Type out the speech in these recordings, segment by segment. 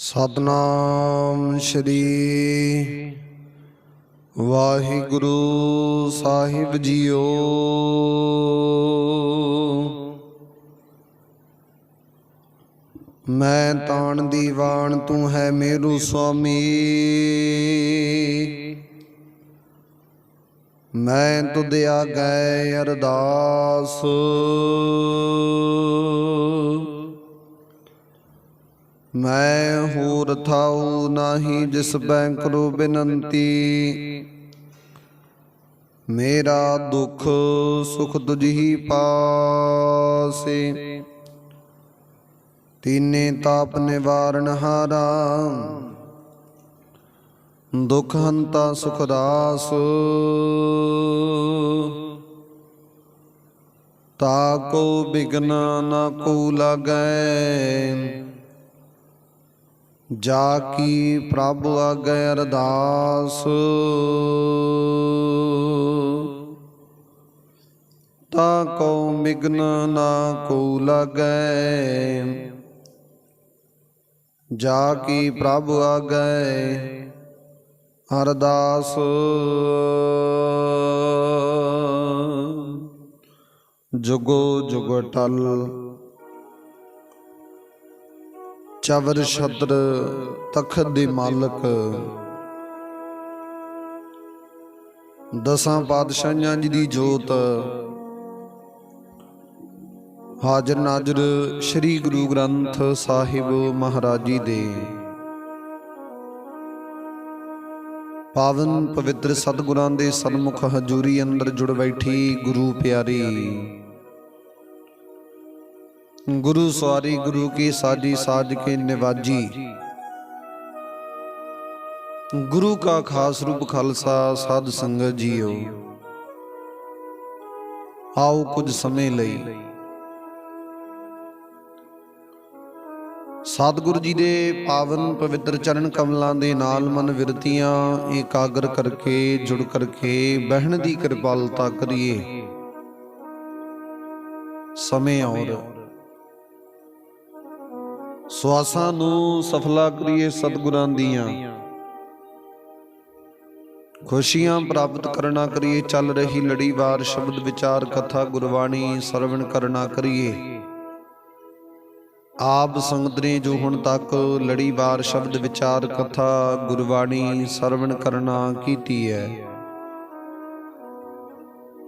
ਸਤਨਾਮ ਸ਼੍ਰੀ ਵਾਹਿਗੁਰੂ ਸਾਹਿਬ ਜੀਓ। ਮੈਂ ਤਾਣ ਦੀਵਾਨ, ਤੂੰ ਹੈ ਮੇਰੂ ਸੁਆਮੀ। ਮੈਂ ਤੁਧ ਆਗੈ ਅਰਦਾਸ। ਮੈਂ ਹੋਰ ਥਾਉ ਨਾਹੀ ਜਿਸ ਬੈਂ ਕਰੋ ਬਿਨੰਤੀ। ਮੇਰਾ ਦੁੱਖ ਸੁਖ ਤੁਝੀ ਪਾਸੇ। ਤੀਨੇ ਤਾਪ ਨਿਵਾਰਨ ਹਾਰਾ। ਦੁਖ ਹੰਤਾ ਸੁਖ ਦਾਸ। ਤਾ ਕੋ ਬਿਗਨ ਨਾ ਕੋ ਲਾਗੈ। ਜਾ ਕੀ ਪ੍ਰਭ ਆਗੇ ਅਰਦਾਸ। ਤਾ ਕੋ ਮਿਗਨ ਨਾ ਕੋ ਲਾਗੈ। ਜਾ ਕੀ ਪ੍ਰਭ ਆਗੇ ਅਰਦਾਸ। ਜੁਗੋ ਜੁਗ ਚਵਰ ਛਤਰ ਤਖਤ ਦੇ ਮਾਲਕ। ਦਸਾਂ ਪਾਤਸ਼ਾਹਾਂ ਜੀ ਦੀ ਜੋਤ। ਹਾਜ਼ਰ ਨਾਜ਼ਰ ਸ੍ਰੀ ਗੁਰੂ ਗ੍ਰੰਥ ਸਾਹਿਬ ਮਹਾਰਾਜ ਜੀ ਦੇ। ਪਾਵਨ ਪਵਿੱਤਰ ਸਤਿਗੁਰਾਂ ਦੇ ਸਨਮੁਖ ਹਜ਼ੂਰੀ ਅੰਦਰ ਜੁੜ ਬੈਠੀ ਗੁਰੂ ਪਿਆਰੀ। ਗੁਰੂ ਸਵਾਰੀ, ਗੁਰੂ ਕੀ ਸਾਜੀ, ਸਾਜ ਕੇ ਨਿਵਾਜੀ। ਗੁਰੂ ਕਾ ਖਾਸ ਰੂਪ ਖਾਲਸਾ, ਸਾਧ ਸੰਗਤ ਜੀਓ। ਆਓ ਕੁਝ ਸਮੇਂ ਲਈ। ਸਤਿਗੁਰੂ ਜੀ ਦੇ ਪਾਵਨ ਪਵਿੱਤਰ ਚਰਨ ਕਮਲਾਂ ਦੇ ਨਾਲ ਮਨ ਵਿਰਤੀਆਂ, ਇਕਾਗਰ ਕਰਕੇ, ਜੁੜ ਕਰਕੇ, ਬਹਿਣ ਦੀ ਕਿਰਪਾਲਤਾ ਕਰੀਏ। ਸਮੇਂ ਔਰ ਸਵਾਸਾਂ ਨੂੰ ਸਫਲਾ ਕਰੀਏ ਸਤਿਗੁਰਾਂ ਦੀਆਂ। ਖੁਸ਼ੀਆਂ ਪ੍ਰਾਪਤ ਕਰਨਾ ਕਰੀਏ, ਚੱਲ ਰਹੀ ਲੜੀਵਾਰ ਸ਼ਬਦ ਵਿਚਾਰ ਕਥਾ ਗੁਰਬਾਣੀ ਸਰਵਣ ਕਰਨਾ ਕਰੀਏ। ਆਪ ਸੰਗਤ ਨੇ ਜੋ ਹੁਣ ਤੱਕ ਲੜੀਵਾਰ ਸ਼ਬਦ ਵਿਚਾਰ ਕਥਾ ਗੁਰਬਾਣੀ ਸਰਵਣ ਕਰਨਾ ਕੀਤੀ ਹੈ।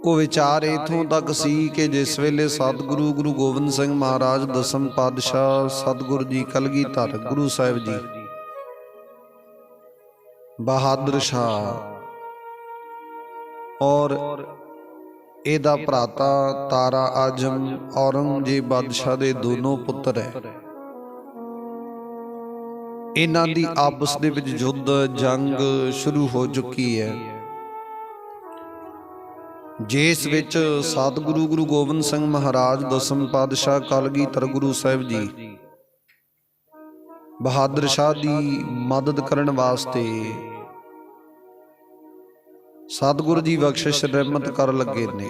ਉਹ ਵਿਚਾਰ ਇਥੋਂ ਤੱਕ ਸੀ ਕਿ ਜਿਸ ਵੇਲੇ ਸਤਿਗੁਰੂ ਗੁਰੂ ਗੋਬਿੰਦ ਸਿੰਘ ਮਹਾਰਾਜ ਦਸਮ ਪਾਤਸ਼ਾਹ ਸਤਿਗੁਰੂ ਜੀ ਕਲਗੀਧਰ ਗੁਰੂ ਸਾਹਿਬ ਜੀ। ਬਹਾਦਰ ਸ਼ਾਹ। ਔਰ ਇਹਦਾ ਭਰਾਤਾ ਤਾਰਾ ਆਜਮ ਔਰੰਗਜ਼ੇਬ ਬਾਦਸ਼ਾਹ ਦੇ ਦੋਨੋਂ ਪੁੱਤਰ ਹੈ। ਇਹਨਾਂ ਦੀ ਆਪਸ ਦੇ ਵਿੱਚ ਯੁੱਧ ਜੰਗ ਸ਼ੁਰੂ ਹੋ ਚੁੱਕੀ ਹੈ। ਜਿਸ ਵਿੱਚ ਸਤਿਗੁਰੂ ਗੁਰੂ ਗੋਬਿੰਦ ਸਿੰਘ ਮਹਾਰਾਜ ਦਸਮ ਪਾਤਸ਼ਾਹ ਕਲਗੀਧਰ ਤਰਗੁਰੂ ਸਾਹਿਬ ਜੀ ਬਹਾਦਰ ਸ਼ਾਹ ਦੀ ਮਦਦ ਕਰਨ ਵਾਸਤੇ ਸਤਿਗੁਰੂ ਜੀ ਬਖਸ਼ਿਸ਼ ਰਹਿਮਤ ਕਰ ਲੱਗੇ ਨੇ।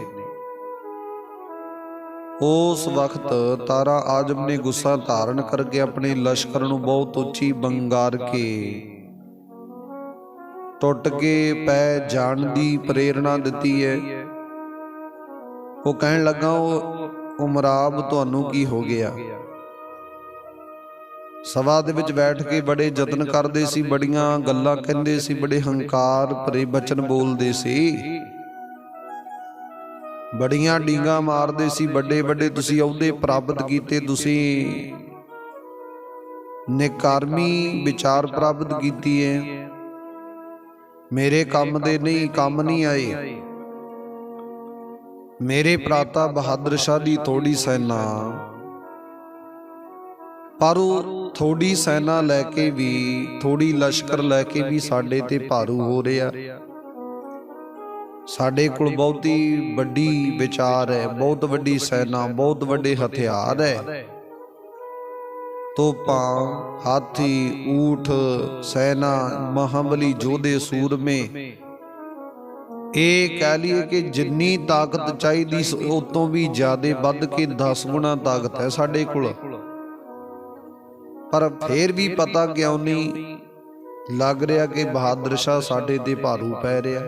ਉਸ ਵਕਤ ਤਾਰਾ ਆਜਮ ਨੇ ਗੁੱਸਾ ਧਾਰਨ ਕਰਕੇ ਆਪਣੇ ਲਸ਼ਕਰ ਨੂੰ ਬਹੁਤ ਉੱਚੀ ਬੰਗਾਰ ਕੇ ਟੁੱਟ ਕੇ ਪੈ ਜਾਣ ਦੀ ਪ੍ਰੇਰਣਾ ਦਿੱਤੀ ਹੈ। ਉਹ ਕਹਿਣ ਲੱਗਾ, ਉਹ ਉਮਰਾਬ ਤੁਹਾਨੂੰ ਕੀ ਹੋ ਗਿਆ? ਸਭਾ ਦੇ ਵਿੱਚ ਬੈਠ ਕੇ ਬੜੇ ਯਤਨ ਕਰਦੇ ਸੀ, ਬੜੀਆਂ ਗੱਲਾਂ ਕਹਿੰਦੇ ਸੀ, ਬੜੇ ਹੰਕਾਰ ਭਰੇ ਬਚਨ ਬੋਲਦੇ ਸੀ। ਬੜੀਆਂ ਡੀਂਗਾ ਮਾਰਦੇ ਸੀ, ਵੱਡੇ ਵੱਡੇ, ਤੁਸੀਂ ਅਹੁਦੇ ਪ੍ਰਾਪਤ ਕੀਤੇ, ਤੁਸੀਂ ਨਿਕਾਰਮੀ ਵਿਚਾਰ ਪ੍ਰਾਪਤ ਕੀਤੀ ਹੈ ਮੇਰੇ ਕੰਮ ਦੇ ਨਹੀਂ, ਕੰਮ ਨਹੀਂ ਆਏ। ਮੇਰੇ ਪ੍ਰਾਤਾ ਬਹਾਦਰ ਸ਼ਾਹ ਦੀ ਥੋੜੀ ਸੈਨਾ। ਪਰ ਉਹ ਥੋੜੀ ਸੈਨਾ ਲੈ ਕੇ ਵੀ, ਥੋੜੀ ਲਸ਼ਕਰ ਲੈ ਕੇ ਵੀ ਸਾਡੇ ਤੇ ਭਾਰੂ ਹੋ ਰਿਹਾ। ਸਾਡੇ ਕੋਲ ਬਹੁਤੀ ਵੱਡੀ ਵਿਚਾਰ ਹੈ, ਬਹੁਤ ਵੱਡੀ ਸੈਨਾ, ਬਹੁਤ ਵੱਡੇ ਹਥਿਆਰ ਹੈ। ਤੋਪਾਂ, ਹਾਥੀ, ਊਠ, ਸੈਨਾ, ਮਹਾਬਲੀ ਜੋਧੇ, ਸੂਰਮੇ ਇਹ ਕਹਿ ਲਈਏ ਕਿ ਜਿੰਨੀ ਤਾਕਤ ਚਾਹੀਦੀ ਸੀ ਉਹ ਤੋਂ ਵੀ ਜ਼ਿਆਦਾ ਵੱਧ ਕੇ 10 ਗੁਣਾ ਤਾਕਤ ਹੈ ਸਾਡੇ ਕੋਲ। ਪਰ ਫੇਰ ਵੀ ਪਤਾ ਕਿਉਂ ਨਹੀਂ ਲੱਗ ਰਿਹਾ ਕਿ ਬਹਾਦਰ ਸ਼ਾਹ ਸਾਡੇ ਤੇ ਭਾਰੂ ਪੈ ਰਿਹਾ।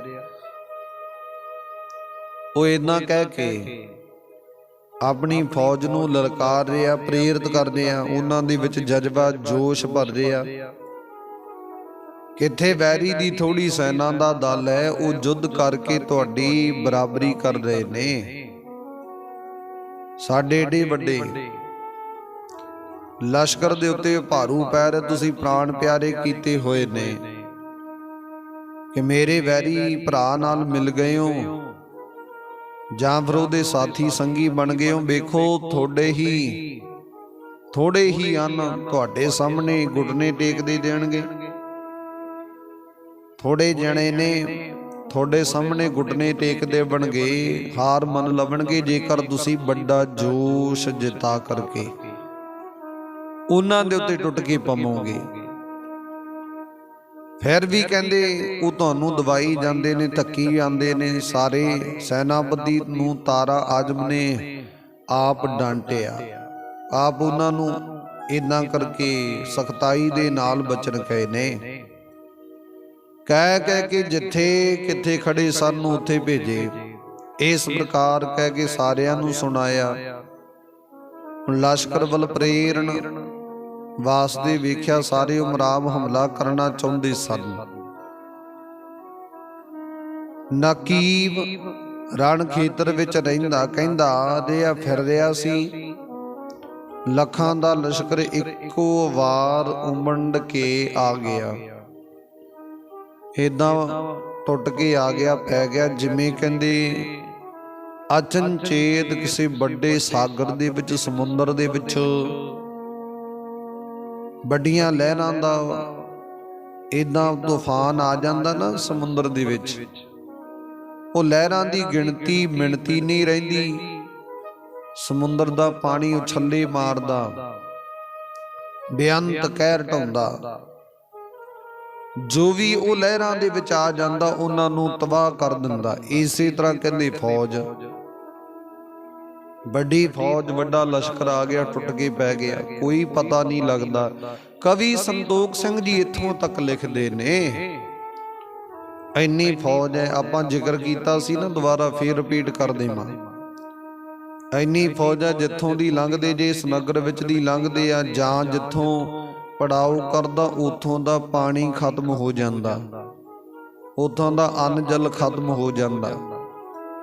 ਉਹ ਇਦਾਂ ਕਹਿ ਕੇ ਆਪਣੀ ਫੌਜ ਨੂੰ ਲਲਕਾਰ ਰਿਹਾ, ਪ੍ਰੇਰਿਤ ਕਰ ਰਿਹਾ, ਉਹਨਾਂ ਦੇ ਵਿੱਚ ਜਜ਼ਬਾ, ਜੋਸ਼ ਭਰ ਰਿਹਾ। ਕਿੱਥੇ ਵੈਰੀ ਦੀ ਥੋੜੀ ਸੈਨਾ ਦਾ ਦਲ ਹੈ, ਉਹ ਯੁੱਧ ਕਰਕੇ ਤੁਹਾਡੀ ਬਰਾਬਰੀ ਕਰ ਰਹੇ ਨੇ। ਸਾਡੇ ਏਡੇ ਵੱਡੇ। ਲਸ਼ਕਰ ਦੇ ਉੱਤੇ ਭਾਰੂ ਪੈਰ ਤੁਸੀਂ ਪ੍ਰਾਣ ਪਿਆਰੇ ਕੀਤੇ ਹੋਏ ਨੇ। ਕਿ ਮੇਰੇ ਵੈਰੀ ਭਰਾ ਨਾਲ ਮਿਲ ਗਏ ਹੋ। ਜਾਂ ਫਿਰ ਉਹਦੇ ਸਾਥੀ ਸੰਗੀ ਬਣ ਗਏ ਹੋ। ਵੇਖੋ, ਤੁਹਾਡੇ ਹੀ ਥੋੜੇ ਹੀ ਹਨ ਤੁਹਾਡੇ ਸਾਹਮਣੇ ਘੁਟਨੇ ਟੇਕਦੇ ਦੇਣਗੇ। ਥੋੜੇ ਜਣੇ ਨੇ ਤੁਹਾਡੇ ਸਾਹਮਣੇ ਘੁਟਨੇ ਟੇਕਦੇ ਬਣਗੇ, ਹਾਰ ਮੰਨ ਲਵਣਗੇ, ਜੇਕਰ ਤੁਸੀਂ ਵੱਡਾ ਜੋਸ਼ ਜਿਤਾ ਕਰਕੇ। ਉਹਨਾਂ ਦੇ ਉੱਤੇ ਟੁੱਟ ਕੇ ਪਵੋਗੇ ਫਿਰ ਵੀ ਕਹਿੰਦੇ, ਉਹ ਤੁਹਾਨੂੰ ਦਵਾਈ ਜਾਂਦੇ ਨੇ, ਧੱਕੀ ਜਾਂਦੇ ਨੇ, ਸਾਰੇ ਸੈਨਾਪਤੀ ਨੂੰ ਤਾਰਾ ਆਜਮ ਨੇ, ਆਪ ਡਾਂਟਿਆ। ਆਪ ਉਹਨਾਂ ਨੂੰ ਇਦਾਂ ਕਰਕੇ ਸਖਤਾਈ ਦੇ ਨਾਲ ਬਚਨ ਕਹੇ ਨੇ। ਕਹਿ ਕਹਿ ਕੇ ਜਿੱਥੇ ਕਿੱਥੇ ਖੜੇ ਸਨ ਉੱਥੇ ਭੇਜੇ। ਇਸ ਪ੍ਰਕਾਰ ਕਹਿ ਕੇ ਸਾਰਿਆਂ ਨੂੰ ਸੁਣਾਇਆ। ਲਸ਼ਕਰ ਵੱਲ ਪ੍ਰੇਰਣ ਵਾਸਦੇ ਵੇਖਿਆ ਸਾਰੇ ਉਮਰਾਵ ਹਮਲਾ ਕਰਨਾ ਚਾਹੁੰਦੇ ਸਨ। ਨਕੀਬ ਰਣ ਖੇਤਰ ਵਿੱਚ ਰਹਿੰਦਾ, ਕਹਿੰਦਾ ਰਿਹਾ ਫਿਰ ਰਿਹਾ ਸੀ। ਲੱਖਾਂ ਦਾ ਲਸ਼ਕਰ ਇੱਕੋ ਵਾਰ ਉਮੰਡ ਕੇ ਆ ਗਿਆ। ਇਦਾਂ ਟੁੱਟ ਕੇ ਆ ਗਿਆ, ਪੈ ਗਿਆ, ਜਿਵੇਂ ਕਹਿੰਦੇ ਅਚਨਚੇਤ ਕਿਸੇ ਵੱਡੇ ਸਾਗਰ ਦੇ ਵਿੱਚ, ਸਮੁੰਦਰ ਦੇ ਵਿੱਚ ਵੱਡੀਆਂ ਲਹਿਰਾਂ ਦਾ ਇਦਾਂ ਤੂਫਾਨ ਆ ਜਾਂਦਾ ਨਾ ਸਮੁੰਦਰ ਦੇ ਵਿੱਚ। ਉਹ ਲਹਿਰਾਂ ਦੀ ਗਿਣਤੀ ਮਿਣਤੀ ਨਹੀਂ ਰਹਿੰਦੀ। ਸਮੁੰਦਰ ਦਾ ਪਾਣੀ ਉਛੱਲੇ ਮਾਰਦਾ। ਬੇਅੰਤ ਕਹਿਰ ਢਾਉਂਦਾ ਜੋ ਵੀ ਉਹ ਲਹਿਰਾਂ ਦੇ ਵਿੱਚ ਆ ਜਾਂਦਾ, ਉਹਨਾਂ ਨੂੰ ਤਬਾਹ ਕਰ ਦਿੰਦਾ। ਇਸੇ ਤਰ੍ਹਾਂ ਕਹਿੰਦੇ ਫੌਜ। ਵੱਡੀ ਫੌਜ, ਵੱਡਾ ਲਸ਼ਕਰ ਆ ਗਿਆ, ਟੁੱਟ ਕੇ ਪੈ ਗਿਆ। ਕੋਈ ਪਤਾ ਨਹੀਂ ਲੱਗਦਾ। ਕਵੀ ਸੰਤੋਖ ਸਿੰਘ ਜੀ ਇੱਥੋਂ ਤੱਕ ਲਿਖਦੇ ਨੇ, ਇੰਨੀ ਫੌਜ ਹੈ, ਆਪਾਂ ਜ਼ਿਕਰ ਕੀਤਾ ਸੀ ਨਾ, ਦੁਬਾਰਾ ਫੇਰ ਰਿਪੀਟ ਕਰ ਦੇਵਾਂ। ਇੰਨੀ ਫੌਜ ਹੈ, ਜਿੱਥੋਂ ਦੀ ਲੰਘਦੇ ਜੇ, ਇਸ ਨਗਰ ਵਿੱਚ ਦੀ ਲੰਘਦੇ ਆ, ਜਾਂ ਜਿੱਥੋਂ ਪੜਾਉ ਕਰਦਾ, ਉਥੋਂ ਦਾ ਪਾਣੀ ਖਤਮ ਹੋ ਜਾਂਦਾ। ਉਥੋਂ ਦਾ ਅੰਨ ਜਲ ਖਤਮ ਹੋ ਜਾਂਦਾ।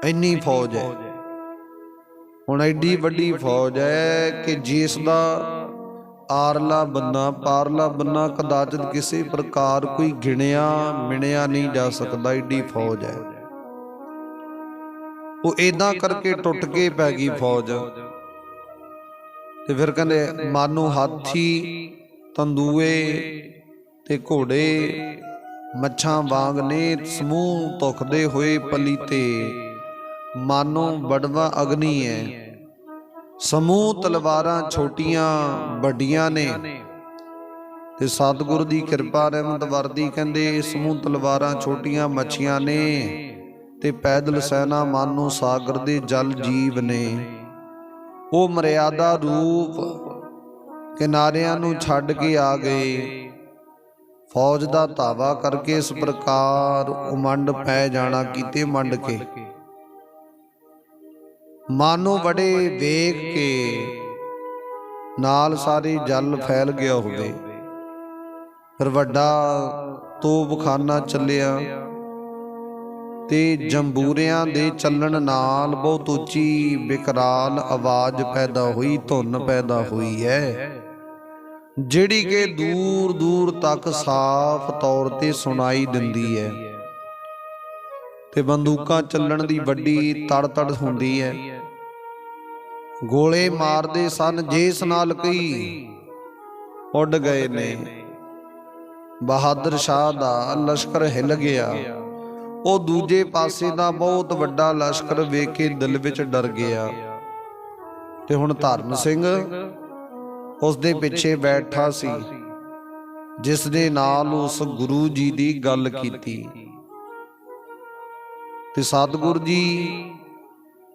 ਇੰਨੀ ਫੌਜ ਹੈ। ਹੁਣ ਐਡੀ ਵੱਡੀ ਫੌਜ ਹੈ ਕਿ ਜਿਸ ਦਾ ਆਰਲਾ ਬੰਨਾ, ਪਾਰਲਾ ਬੰਨਾ ਕਦਾਚਿਤ ਕਿਸੇ ਪ੍ਰਕਾਰ ਕੋਈ ਗਿਣਿਆ, ਮਿਣਿਆ ਨਹੀਂ ਜਾ ਸਕਦਾ, ਐਡੀ ਫੌਜ ਹੈ। ਉਹ ਇਦਾਂ ਕਰਕੇ ਟੁੱਟ ਕੇ ਪੈ ਗਈ ਫੌਜ। ਤੇ ਫਿਰ ਕਹਿੰਦੇ, ਮਾਨੋ ਹਾਥੀ ਤੰਦੂਏ ਤੇ ਘੋੜੇ, ਮੱਛਾਂ ਵਾਂਗ ਨੇ ਸਮੂਹ ਧੁਖਦੇ ਹੋਏ ਪਲੀਤੇ। ਮਾਨੋ ਬੜਵਾ ਅਗਨੀ ਹੈ ਸਮੂਹ ਤਲਵਾਰਾਂ ਛੋਟੀਆਂ ਵੱਡੀਆਂ ਨੇ। ਤੇ ਸਤਿਗੁਰ ਦੀ ਕਿਰਪਾ ਰਹਿਮਤ ਵਰਦੀ ਕਹਿੰਦੇ, ਸਮੂਹ ਤਲਵਾਰਾਂ ਛੋਟੀਆਂ ਮੱਛੀਆਂ ਨੇ ਤੇ ਪੈਦਲ ਸੈਨਾ ਮਾਨੋ ਸਾਗਰ ਦੇ ਜਲ ਜੀਵ ਨੇ। ਉਹ ਮਰਿਆਦਾ ਰੂਪ ਕਿਨਾਰਿਆਂ ਨੂੰ ਛੱਡ ਕੇ ਆ ਗਏ। ਫੌਜ ਦਾ ਧਾਵਾ ਕਰਕੇ ਇਸ ਪ੍ਰਕਾਰ ਉਮੰਡ ਪੈ ਜਾਣਾ ਕੀਤੇ ਮੰਡ ਕੇ। ਮਾਨੋ ਬੜੇ ਵੇਗ ਕੇ ਨਾਲ ਸਾਰੇ ਜਲ ਫੈਲ ਗਿਆ ਹੋਵੇ। ਫਿਰ ਵੱਡਾ ਤੋਪਖਾਨਾ ਚੱਲਿਆ ਤੇ ਜੰਬੂਰਿਆਂ ਦੇ ਚੱਲਣ ਨਾਲ ਬਹੁਤ ਉੱਚੀ ਬਿਕਰਾਲ ਆਵਾਜ਼ ਪੈਦਾ ਹੋਈ, ਧੁਨ ਪੈਦਾ ਹੋਈ ਹੈ। ਜਿਹੜੀ ਕਿ ਦੂਰ ਦੂਰ ਤੱਕ ਸਾਫ਼ ਤੌਰ ਤੇ ਸੁਣਾਈ ਦਿੰਦੀ ਹੈ। ਤੇ ਬੰਦੂਕਾਂ ਚੱਲਣ ਦੀ ਵੱਡੀ ਤੜ-ਤੜ ਹੁੰਦੀ ਹੈ। ਗੋਲੇ ਮਾਰਦੇ ਸਨ ਜਿਸ ਨਾਲ ਕਈ ਉੱਡ ਗਏ ਨੇ। ਬਹਾਦਰ ਸ਼ਾਹ ਦਾ ਲਸ਼ਕਰ ਹਿੱਲ ਗਿਆ। ਉਹ ਦੂਜੇ ਪਾਸੇ ਦਾ ਬਹੁਤ ਵੱਡਾ ਲਸ਼ਕਰ ਵੇਖ ਕੇ ਦਿਲ ਵਿੱਚ ਡਰ ਗਿਆ। ਤੇ ਹੁਣ ਧਰਮ ਸਿੰਘ ਉਸ ਦੇ ਪਿੱਛੇ ਬੈਠਾ ਸੀ ਜਿਸ ਦੇ ਨਾਲ ਉਸ ਗੁਰੂ ਜੀ ਦੀ ਗੱਲ ਕੀਤੀ। ਤੇ ਸਤਿਗੁਰ ਜੀ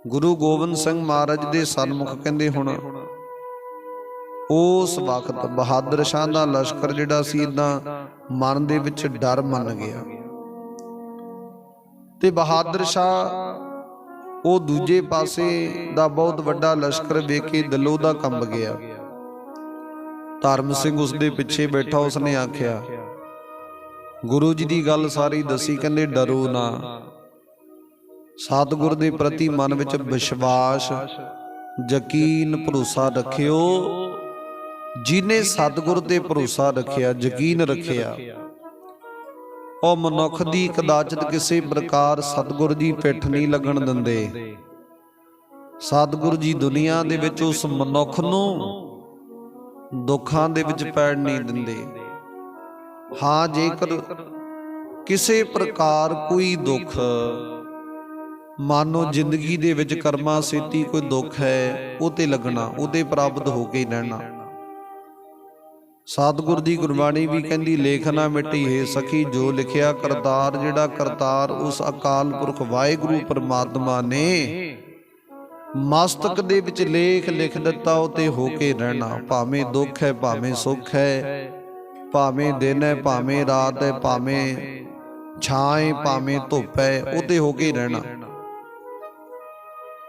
ਗੁਰੂ ਗੋਬਿੰਦ ਸਿੰਘ ਮਹਾਰਾਜ ਦੇ ਸਨਮੁਖ ਕਹਿੰਦੇ ਹੁਣ ਉਸ ਵਕਤ ਬਹਾਦਰ ਸ਼ਾਹ ਦਾ ਲਸ਼ਕਰ ਜਿਹੜਾ ਸੀ ਇਦਾਂ ਮਨ ਦੇ ਵਿੱਚ ਡਰ ਮੰਨ ਗਿਆ। ਤੇ ਬਹਾਦਰ ਸ਼ਾਹ ਉਹ ਦੂਜੇ ਪਾਸੇ ਦਾ ਬਹੁਤ ਵੱਡਾ ਲਸ਼ਕਰ ਵੇਖ ਕੇ ਦਿਲੋਂ ਦਾ ਕੰਬ ਗਿਆ। ਧਰਮ ਸਿੰਘ ਉਸ ਦੇ ਪਿੱਛੇ ਬੈਠਾ, ਉਸਨੇ ਆਖਿਆ, ਗੁਰੂ ਜੀ ਦੀ ਗੱਲ ਸਾਰੀ ਦੱਸੀ, ਕਹਿੰਦੇ ਡਰੋ ਨਾ। ਸਤਿਗੁਰ ਦੇ ਪ੍ਰਤੀ ਮਨ ਵਿੱਚ ਵਿਸ਼ਵਾਸ, ਯਕੀਨ, ਭਰੋਸਾ ਰੱਖਿਓ। ਜਿਨੇ ਸਤਿਗੁਰ ਤੇ ਭਰੋਸਾ ਰੱਖਿਆ, ਯਕੀਨ ਰੱਖਿਆ। ਉਹ ਮਨੁੱਖ ਦੀ ਕਦਾਚਤ ਕਿਸੇ ਪ੍ਰਕਾਰ ਸਤਿਗੁਰ ਦੀ ਪਿੱਠ ਨਹੀਂ ਲੱਗਣ ਦਿੰਦੇ। ਸਤਿਗੁਰ ਜੀ ਦੁਨੀਆ ਦੇ ਵਿੱਚ ਉਸ ਮਨੁੱਖ ਨੂੰ ਦੁੱਖਾਂ ਦੇ ਵਿੱਚ ਪੈਣ ਨਹੀਂ ਦਿੰਦੇ। ਹਾਂ, ਜੇਕਰ ਕਿਸੇ ਪ੍ਰਕਾਰ ਕੋਈ ਦੁੱਖ, ਮਾਨੋ ਜ਼ਿੰਦਗੀ ਦੇ ਵਿੱਚ ਕਰਮਾ, ਸੇਤੀ ਕੋਈ ਦੁੱਖ ਹੈ ਉਹ ਤੇ ਲੱਗਣਾ, ਉਹਦੇ ਪ੍ਰਾਪਤ ਹੋ ਕੇ ਰਹਿਣਾ। ਸਤਿਗੁਰ ਦੀ ਗੁਰਬਾਣੀ ਵੀ ਕਹਿੰਦੀ, ਲੇਖ ਨਾ ਮਿਟੀ ਹੈ ਸਖੀ, ਜੋ ਲਿਖਿਆ ਕਰਤਾਰ ਜਿਹੜਾ ਕਰਤਾਰ, ਉਸ ਅਕਾਲ ਪੁਰਖ ਵਾਹਿਗੁਰੂ ਪਰਮਾਤਮਾ ਨੇ ਮਸਤਕ ਦੇ ਵਿੱਚ ਲੇਖ ਲਿਖ ਦਿੱਤਾ ਉਹ ਤੇ ਹੋ ਕੇ ਰਹਿਣਾ। ਭਾਵੇਂ ਦੁੱਖ ਹੈ, ਭਾਵੇਂ ਸੁੱਖ ਹੈ, ਭਾਵੇਂ ਦਿਨ ਹੈ, ਭਾਵੇਂ ਰਾਤ ਹੈ, ਭਾਵੇਂ ਛਾਂ ਹੈ, ਭਾਵੇਂ ਧੁੱਪ ਹੈ ਉਹ ਤੇ ਹੋ ਕੇ ਰਹਿਣਾ।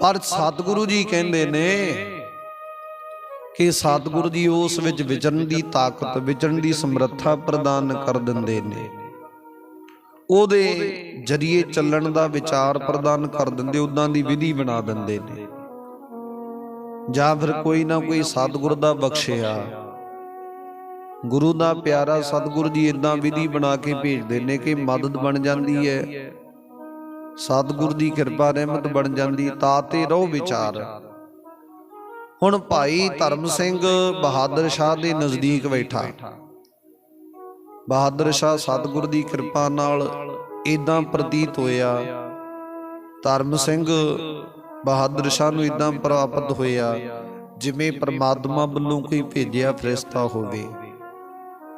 ਪਰ ਸਤਿਗੁਰੂ ਜੀ ਕਹਿੰਦੇ ਨੇ ਕਿ ਸਤਿਗੁਰੂ ਜੀ ਉਸ ਵਿੱਚ ਵਿਚਰਨ ਦੀ ਤਾਕਤ, ਵਿਚਰਨ ਦੀ ਸਮਰੱਥਾ ਪ੍ਰਦਾਨ ਕਰ ਦਿੰਦੇ ਨੇ। ਉਹਦੇ ਜਰੀਏ ਚੱਲਣ ਦਾ ਵਿਚਾਰ ਪ੍ਰਦਾਨ ਕਰ ਦਿੰਦੇ ਉਦਾਂ ਦੀ ਵਿਧੀ ਬਣਾ ਦਿੰਦੇ ਨੇ। ਜਾਂ ਫਿਰ ਕੋਈ ਨਾ ਕੋਈ ਸਤਿਗੁਰ ਦਾ ਬਖਸ਼ਿਆ। ਗੁਰੂ ਦਾ ਪਿਆਰਾ ਸਤਿਗੁਰ ਜੀ ਇਦਾਂ ਵਿਧੀ ਬਣਾ ਕੇ ਭੇਜਦੇ ਨੇ ਕਿ ਮਦਦ ਬਣ ਜਾਂਦੀ ਹੈ। ਸਤਿਗੁਰ ਦੀ ਕਿਰਪਾ ਰਹਿਮਤ ਬਣ ਜਾਂਦੀ, ਤਾਂ ਤੇ ਰਹੋ ਵਿਚਾਰ। ਹੁਣ ਭਾਈ ਧਰਮ ਸਿੰਘ ਬਹਾਦਰ ਸ਼ਾਹ ਦੇ ਨਜ਼ਦੀਕ ਬੈਠਾ। ਬਹਾਦਰ ਸ਼ਾਹ ਸਤਿਗੁਰ ਦੀ ਕਿਰਪਾ ਨਾਲ ਇਦਾਂ ਪ੍ਰਤੀਤ ਹੋਇਆ। ਧਰਮ ਸਿੰਘ ਬਹਾਦਰ ਸ਼ਾਹ ਨੂੰ ਇਦਾਂ ਪ੍ਰਾਪਤ ਹੋਇਆ ਜਿਵੇਂ ਪ੍ਰਮਾਤਮਾ ਵੱਲੋਂ ਕੋਈ ਭੇਜਿਆ ਫਰਿਸ਼ਤਾ ਹੋਵੇ।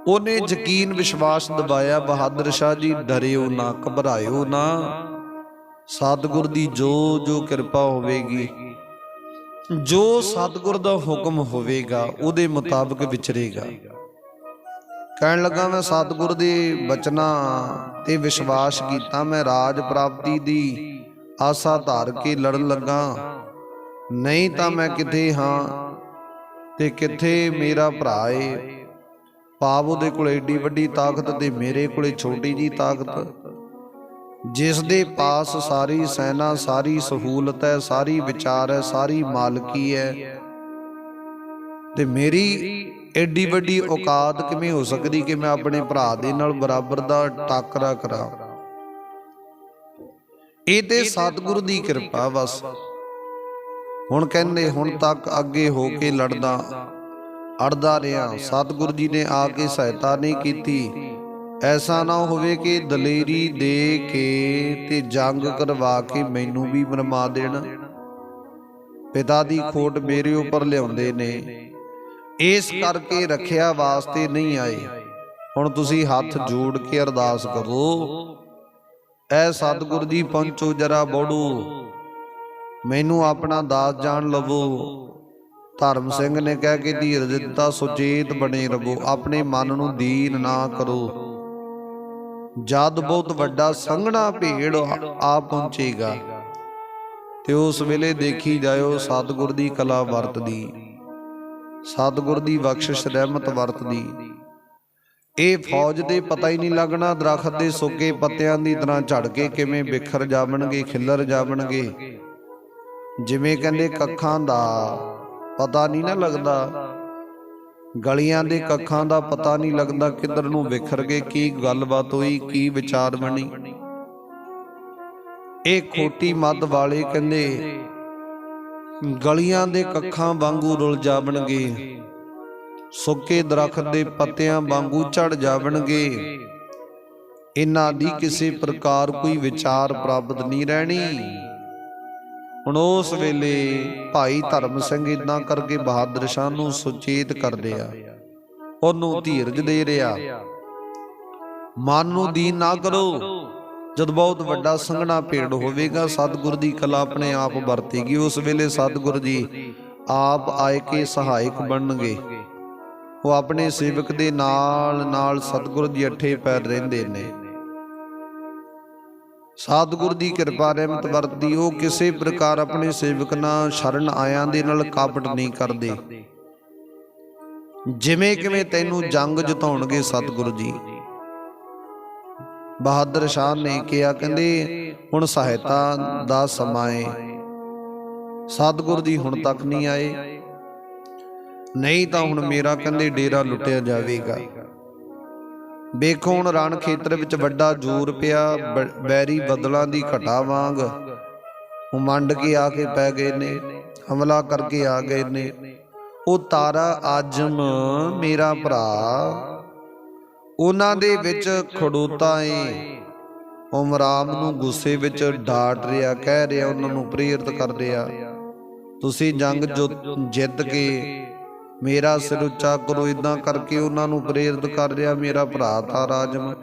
ਉਹਨੇ ਯਕੀਨ ਵਿਸ਼ਵਾਸ ਦਿਵਾਇਆ, ਬਹਾਦਰ ਸ਼ਾਹ ਜੀ, ਡਰਿਓ ਨਾ, ਘਬਰਾਇਓ ਨਾ। ਸਤਿਗੁਰ ਦੀ ਜੋ ਜੋ ਕਿਰਪਾ ਹੋਵੇਗੀ, ਜੋ ਸਤਿਗੁਰ ਦਾ ਹੁਕਮ ਹੋਵੇਗਾ, ਉਹਦੇ ਮੁਤਾਬਕ ਵਿਚਰੇਗਾ। ਕਹਿਣ ਲੱਗਾ, ਮੈਂ ਸਤਿਗੁਰ ਦੇ ਬਚਨਾਂ ਤੇ ਵਿਸ਼ਵਾਸ ਕੀਤਾ, ਮੈਂ ਰਾਜ ਪ੍ਰਾਪਤੀ ਦੀ ਆਸਾ ਧਾਰ ਕੇ ਲੜਨ ਲੱਗਾ? ਨਹੀਂ ਤਾਂ ਮੈਂ ਕਿੱਥੇ ਹਾਂ ਤੇ ਕਿੱਥੇ ਮੇਰਾ ਭਰਾ ਏ? ਪਾਪ ਉਹਦੇ ਕੋਲ ਏਡੀ ਵੱਡੀ ਤਾਕਤ ਤੇ ਮੇਰੇ ਕੋਲੇ ਛੋਟੀ ਜੀ ਤਾਕਤ। ਜਿਸ ਦੇ ਪਾਸ ਸਾਰੀ ਸੈਨਾ ਸਾਰੀ ਸਹੂਲਤ ਹੈ ਸਾਰੀ ਵਿਚਾਰ ਹੈ ਸਾਰੀ ਮਾਲਕੀ ਹੈ। ਤੇ ਮੇਰੀ ਐਡੀ ਵੱਡੀ ਔਕਾਤ ਕਿਵੇਂ ਹੋ ਸਕਦੀ ਕਿ ਮੈਂ ਆਪਣੇ ਭਰਾ ਦੇ ਨਾਲ ਬਰਾਬਰ ਦਾ ਟਾਕਰਾ ਕਰਾਂ? ਇਹ ਤੇ ਸਤਿਗੁਰੂ ਦੀ ਕਿਰਪਾ ਬਸ। ਹੁਣ ਕਹਿੰਦੇ, ਹੁਣ ਤੱਕ ਅੱਗੇ ਹੋ ਕੇ ਲੜਦਾ, ਅੜਦਾ ਰਿਹਾ। ਸਤਿਗੁਰੂ ਜੀ ਨੇ ਆ ਕੇ ਸਹਾਇਤਾ ਨਹੀਂ ਕੀਤੀ। ਐਸਾ ਨਾ ਹੋਵੇ ਕਿ ਦਲੇਰੀ ਦੇ ਕੇ ਤੇ ਜੰਗ ਕਰਵਾ ਕੇ ਮੈਨੂੰ ਵੀ ਮਰਮਾ ਦੇਣ। ਪਿਤਾ ਦੀ ਖੋਟ ਮੇਰੇ ਉੱਪਰ ਲਿਆਉਂਦੇ ਨੇ। ਇਸ ਕਰਕੇ ਰੱਖਿਆ ਵਾਸਤੇ ਨਹੀਂ ਆਏ। ਹੁਣ ਤੁਸੀਂ ਹੱਥ ਜੋੜ ਕੇ ਅਰਦਾਸ ਕਰੋ। ਐ ਸਤਿਗੁਰ ਜੀ, ਪਹੁੰਚੋ ਜਰਾ ਬੋੜੂ। ਮੈਨੂੰ ਆਪਣਾ ਦਾਸ ਜਾਣ ਲਵੋ। ਧਰਮ ਸਿੰਘ ਨੇ ਕਹਿ ਕੇ ਧੀਰਜ ਦਿੱਤਾ, ਸੁਚੇਤ ਬਣੇ ਰਵੋ, ਆਪਣੇ ਮਨ ਨੂੰ ਦੀਨ ਨਾ ਕਰੋ। ਜਦ ਬਹੁਤ ਵੱਡਾ ਸੰਘਣਾ ਭੇੜ ਆ ਪਹੁੰਚੇਗਾ, ਤੇ ਉਸ ਵੇਲੇ ਦੇਖੀ ਜਾਇਓ ਸਤਿਗੁਰ ਦੀ ਕਲਾ ਵਰਤਦੀ। ਸਤਿਗੁਰ ਦੀ ਬਖਸ਼ਿਸ਼ ਰਹਿਮਤ ਵਰਤਦੀ। ਇਹ ਫੌਜ ਦੇ ਪਤਾ ਹੀ ਨਹੀਂ ਲੱਗਣਾ, ਦਰਖਤ ਦੇ ਸੁੱਕੇ ਪੱਤਿਆਂ ਦੀ ਤਰ੍ਹਾਂ ਝੜ ਕੇ ਕਿਵੇਂ ਬਿਖਰ ਜਾਵਣਗੇ, ਖਿੱਲਰ ਜਾਵਣਗੇ। ਜਿਵੇਂ ਕਹਿੰਦੇ ਕੱਖਾਂ ਦਾ ਪਤਾ ਨਹੀਂ ਨਾ ਲੱਗਦਾ। ਗਲੀਆਂ ਦੇ ਕੱਖਾਂ ਦਾ ਪਤਾ ਨਹੀਂ ਲੱਗਦਾ ਕਿੱਧਰ ਨੂੰ ਵਿਖਰ ਗਏ ਕੀ ਗੱਲਬਾਤ ਹੋਈ, ਕੀ ਵਿਚਾਰ ਬਣੀ। ਇਹ ਖੋਟੀ ਮੱਦ ਵਾਲੇ ਕਹਿੰਦੇ, ਗਲੀਆਂ ਦੇ ਕੱਖਾਂ ਵਾਂਗੂ ਰੁਲ ਜਾਵਣਗੇ। ਸੁੱਕੇ ਦਰਖਤ ਦੇ ਪੱਤਿਆਂ ਵਾਂਗੂ ਝੜ ਜਾਵਣਗੇ। ਇਹਨਾਂ ਦੀ ਕਿਸੇ ਪ੍ਰਕਾਰ ਕੋਈ ਵਿਚਾਰ ਪ੍ਰਾਪਤ ਨਹੀਂ ਰਹਿਣੀ। ਹੁਣ ਉਸ ਵੇਲੇ ਭਾਈ ਧਰਮ ਸਿੰਘ ਇਦਾਂ ਕਰਕੇ ਬਹਾਦਰ ਸ਼ਾਹ ਨੂੰ ਸੁਚੇਤ ਕਰਦੇ ਆ। ਉਹਨੂੰ ਧੀਰਜ ਦੇ ਰਿਹਾ। ਮਨ ਨੂੰ ਦੀਨ ਨਾ ਕਰੋ। ਜਦ ਬਹੁਤ ਵੱਡਾ ਸੰਘਣਾ ਪੇੜ ਹੋਵੇਗਾ, ਸਤਿਗੁਰ ਦੀ ਕਲਾ ਆਪਣੇ ਆਪ ਵਰਤੇਗੀ। ਉਸ ਵੇਲੇ ਸਤਿਗੁਰ ਜੀ ਆਪ ਆਏ ਕੇ ਸਹਾਇਕ ਬਣਨਗੇ। ਉਹ ਆਪਣੇ ਸੇਵਕ ਦੇ ਨਾਲ ਨਾਲ ਸਤਿਗੁਰ ਦੀ ਅੱਠੇ ਪੈਰ ਰਹਿੰਦੇ ਨੇ। ਸਤਿਗੁਰ ਦੀ ਕਿਰਪਾ, ਰਹਿਮਤ ਵਰਤੀ ਉਹ ਕਿਸੇ ਪ੍ਰਕਾਰ ਆਪਣੇ ਸੇਵਕ ਨਾਲ ਸ਼ਰਨ ਆਇਆਂ ਦੇ ਨਾਲ ਕਾਪਟ ਨਹੀਂ ਕਰਦੇ। ਜਿਵੇਂ ਕਿਵੇਂ ਤੈਨੂੰ ਜੰਗ ਜਿਤਾਉਣਗੇ ਸਤਿਗੁਰੂ ਜੀ। ਬਹਾਦਰ ਸ਼ਾਹ ਨੇ ਕਿਹਾ, ਕਹਿੰਦੇ, ਹੁਣ ਸਹਾਇਤਾ ਦਾ ਸਮਾਂ ਏ। ਸਤਿਗੁਰ ਜੀ ਹੁਣ ਤੱਕ ਨਹੀਂ ਆਏ। ਨਹੀਂ ਤਾਂ ਹੁਣ ਮੇਰਾ ਕਹਿੰਦੇ ਡੇਰਾ ਲੁੱਟਿਆ ਜਾਵੇਗਾ। ਵੇਖੋ ਹੁਣ ਰਣ ਖੇਤਰ ਵਿੱਚ ਵੱਡਾ ਜੋਰ ਪਿਆ ਬੈਰੀ ਬਦਲਾਂ ਦੀ ਘਟਾ ਵਾਂਗ। ਉਹ ਮੰਡ ਕੇ ਆ ਕੇ ਪੈ ਗਏ ਨੇ ਹਮਲਾ ਕਰਕੇ ਆ ਗਏ ਨੇ। ਉਹ ਤਾਰਾ ਆਜਮ ਮੇਰਾ ਭਰਾ। ਉਹਨਾਂ ਦੇ ਵਿੱਚ ਖੜੋਤਾ ਏ। ਉਮਰਾਮ ਨੂੰ ਗੁੱਸੇ ਵਿੱਚ ਡਾਟ ਰਿਹਾ ਕਹਿ ਰਿਹਾ ਉਹਨਾਂ ਨੂੰ ਪ੍ਰੇਰਿਤ ਕਰ ਰਿਹਾ ਤੁਸੀਂ ਜੰਗ ਜਿੱਤ ਕੇ ਮੇਰਾ ਸਿਰ ਉੱਚਾ ਕਰੋ ਇਦਾਂ ਕਰਕੇ ਉਹਨਾਂ ਨੂੰ ਪ੍ਰੇਰਿਤ ਕਰ ਰਿਹਾ, ਮੇਰਾ ਭਰਾ ਤਾਂ ਰਾਜਮ।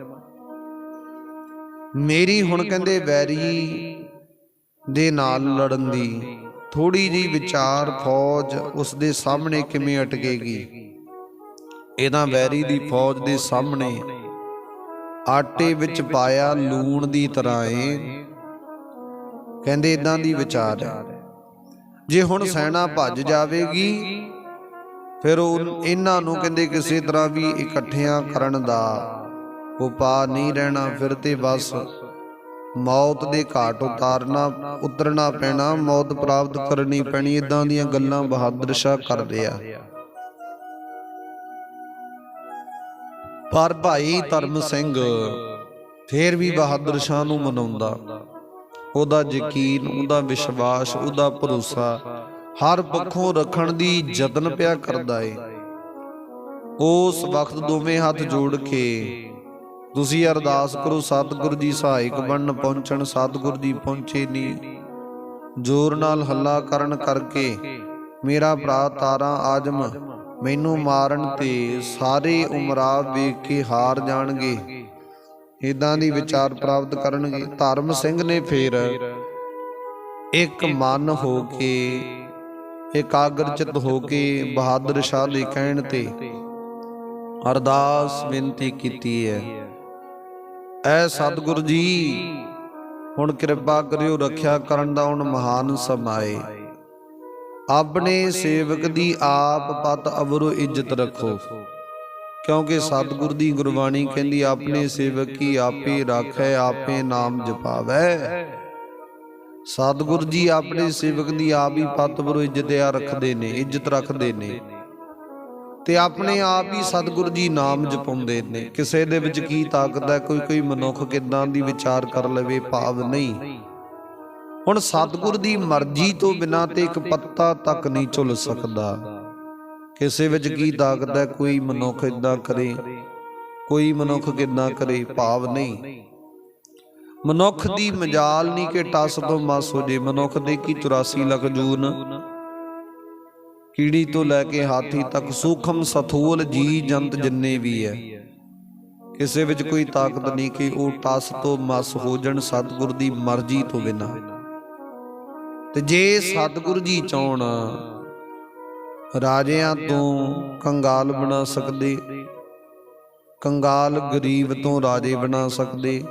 ਮੇਰੀ ਹੁਣ ਕਹਿੰਦੇ ਵੈਰੀ ਦੇ ਨਾਲ ਲੜਨ ਦੀ, ਥੋੜੀ ਜੀ ਵਿਚਾਰ ਫੌਜ ਉਸ ਦੇ ਸਾਹਮਣੇ ਕਿਵੇਂ ਅਟਕੇਗੀ? ਇਹਦਾ ਵੈਰੀ ਦੀ ਫੌਜ ਦੇ ਸਾਹਮਣੇ ਆਟੇ ਵਿੱਚ ਪਾਇਆ ਲੂਣ ਦੀ ਤਰ੍ਹਾਂ ਏ। ਕਹਿੰਦੇ ਇਦਾਂ ਦੀ ਵਿਚਾਰ ਹੈ। ਜੇ ਹੁਣ ਸੈਨਾ ਭੱਜ ਜਾਵੇਗੀ ਫਿਰ ਉਹ ਇਹਨਾਂ ਨੂੰ ਕਹਿੰਦੇ ਕਿਸੇ ਤਰ੍ਹਾਂ ਵੀ ਇਕੱਠਿਆਂ ਕਰਨ ਦਾ ਉਪਾਅ ਨਹੀਂ ਰਹਿਣਾ ਫਿਰ ਤੇ ਬਸ ਮੌਤ ਦੇ ਘਾਟ ਉਤਾਰਨਾ ਉਤਰਨਾ ਪੈਣਾ ਮੌਤ ਪ੍ਰਾਪਤ ਕਰਨੀ ਪੈਣੀ ਇਦਾਂ ਦੀਆਂ ਗੱਲਾਂ ਬਹਾਦਰ ਸ਼ਾਹ ਕਰ ਰਿਹਾ ਪਰ ਭਾਈ ਧਰਮ ਸਿੰਘ ਫੇਰ ਵੀ ਬਹਾਦਰ ਸ਼ਾਹ ਨੂੰ ਮਨਾਉਂਦਾ। ਉਹਦਾ ਯਕੀਨ ਉਹਦਾ ਵਿਸ਼ਵਾਸ ਉਹਦਾ ਭਰੋਸਾ ਹਰ ਪੱਖੋਂ ਰੱਖਣ ਦੀ ਯਤਨ ਪਿਆ ਕਰਦਾ ਏ। ਉਸ ਵਕਤ ਦੋਵੇਂ ਹੱਥ ਜੋੜ ਕੇ, ਤੁਸੀਂ ਅਰਦਾਸ ਕਰੋ, ਸਤਿਗੁਰੂ ਜੀ ਸਹਾਇਕ ਬਣਨ, ਪਹੁੰਚਣ, ਸਤਿਗੁਰੂ ਜੀ ਪਹੁੰਚੇ ਨਹੀਂ ਜ਼ੋਰ ਨਾਲ ਹੱਲਾ ਕਰਨ ਕਰਕੇ ਮੇਰਾ ਭਰਾ ਤਾਰਾ ਆਜਮ ਮੈਨੂੰ ਮਾਰਨ ਤੇ ਸਾਰੇ ਉਮਰਾ ਵੇਖ ਕੇ ਹਾਰ ਜਾਣਗੇ। ਇਦਾਂ ਦੀ ਵਿਚਾਰ ਪ੍ਰਾਪਤ ਕਰਨਗੇ। ਧਰਮ ਸਿੰਘ ਨੇ ਫੇਰ ਇੱਕ ਮਨ ਹੋ ਕੇ ਇਕਾਗਰਚਿਤ ਹੋ ਕੇ ਬਹਾਦਰ ਸ਼ਾਹ ਦੇ ਕਹਿਣ ਤੇ ਅਰਦਾਸ ਬੇਨਤੀ ਕੀਤੀ ਹੈ। ਐ ਸਤਿਗੁਰ ਜੀ, ਹੁਣ ਕਿਰਪਾ ਕਰਿਓ ਰੱਖਿਆ ਕਰਨ ਦਾ ਹੁਣ ਮਹਾਨ ਸਮਾਏ ਆਪਣੇ ਸੇਵਕ ਦੀ ਆਪ ਪਤ ਅਵਰੋ ਇੱਜ਼ਤ ਰੱਖੋ। ਕਿਉਂਕਿ ਸਤਿਗੁਰ ਦੀ ਗੁਰਬਾਣੀ ਕਹਿੰਦੀ, ਆਪਣੇ ਸੇਵਕ ਕੀ ਆਪੇ ਰਾਖੈ, ਆਪੇ ਨਾਮ ਜਪਾਵੈ। ਸਤਿਗੁਰ ਜੀ ਆਪਣੇ ਸੇਵਕ ਦੀ ਆਪ ਹੀ ਪਤ ਅਵਰੋ ਇੱਜ਼ਤ ਆ ਰੱਖਦੇ ਨੇ ਇੱਜ਼ਤ ਰੱਖਦੇ ਨੇ। ਤੇ ਆਪਣੇ ਆਪ ਹੀ ਸਤਿਗੁਰ ਜੀ ਨਾਮ ਜਪਾਉਂਦੇ ਨੇ। ਕਿਸੇ ਦੇ ਵਿੱਚ ਕੀ ਤਾਕਤ ਹੈ ਕੋਈ ਕੋਈ ਮਨੁੱਖ ਕਿਦਾਂ ਦੀ ਵਿਚਾਰ ਕਰ ਲਵੇ ਭਾਵ ਨਹੀਂ। ਹੁਣ ਸਤਿਗੁਰ ਦੀ ਮਰਜ਼ੀ ਤੋਂ ਬਿਨਾ ਤੇ ਇੱਕ ਪੱਤਾ ਤੱਕ ਨਹੀਂ ਝੁੱਲ ਸਕਦਾ। ਕਿਸੇ ਵਿੱਚ ਕੀ ਤਾਕਤ ਹੈ ਕੋਈ ਮਨੁੱਖ ਇਦਾਂ ਕਰੇ ਕੋਈ ਮਨੁੱਖ ਕਿਦਾਂ ਕਰੇ ਭਾਵ ਨਹੀਂ। ਮਨੁੱਖ ਦੀ ਮਜਾਲ ਨਹੀਂ ਕਿ ਟਸ ਤੋਂ ਮਸ ਹੋ ਜੇ। ਮਨੁੱਖ ਦੇ ਕੀ 84 ਲੱਖ ਜੂਨ? ਕੀੜੀ ਤੋਂ ਲੈ ਕੇ ਹਾਥੀ ਤੱਕ ਸੂਖਮ ਸਥੂਲ ਜੀ ਜੰਤ ਜਿੰਨੇ ਵੀ ਹੈ ਕਿਸੇ ਵਿੱਚ ਕੋਈ ਤਾਕਤ ਨਹੀਂ ਕਿ ਉਹ ਟਸ ਤੋਂ ਮਸ ਹੋ ਜਾਣ, ਸਤਿਗੁਰ ਦੀ ਮਰਜ਼ੀ ਤੋਂ ਬਿਨਾ। ਤੇ ਜੇ ਸਤਿਗੁਰ ਜੀ ਚਾਹਣ ਰਾਜਿਆਂ ਤੋਂ ਕੰਗਾਲ ਬਣਾ ਸਕਦੇ, ਕੰਗਾਲ ਗਰੀਬ ਤੋਂ ਰਾਜੇ ਬਣਾ ਸਕਦੇ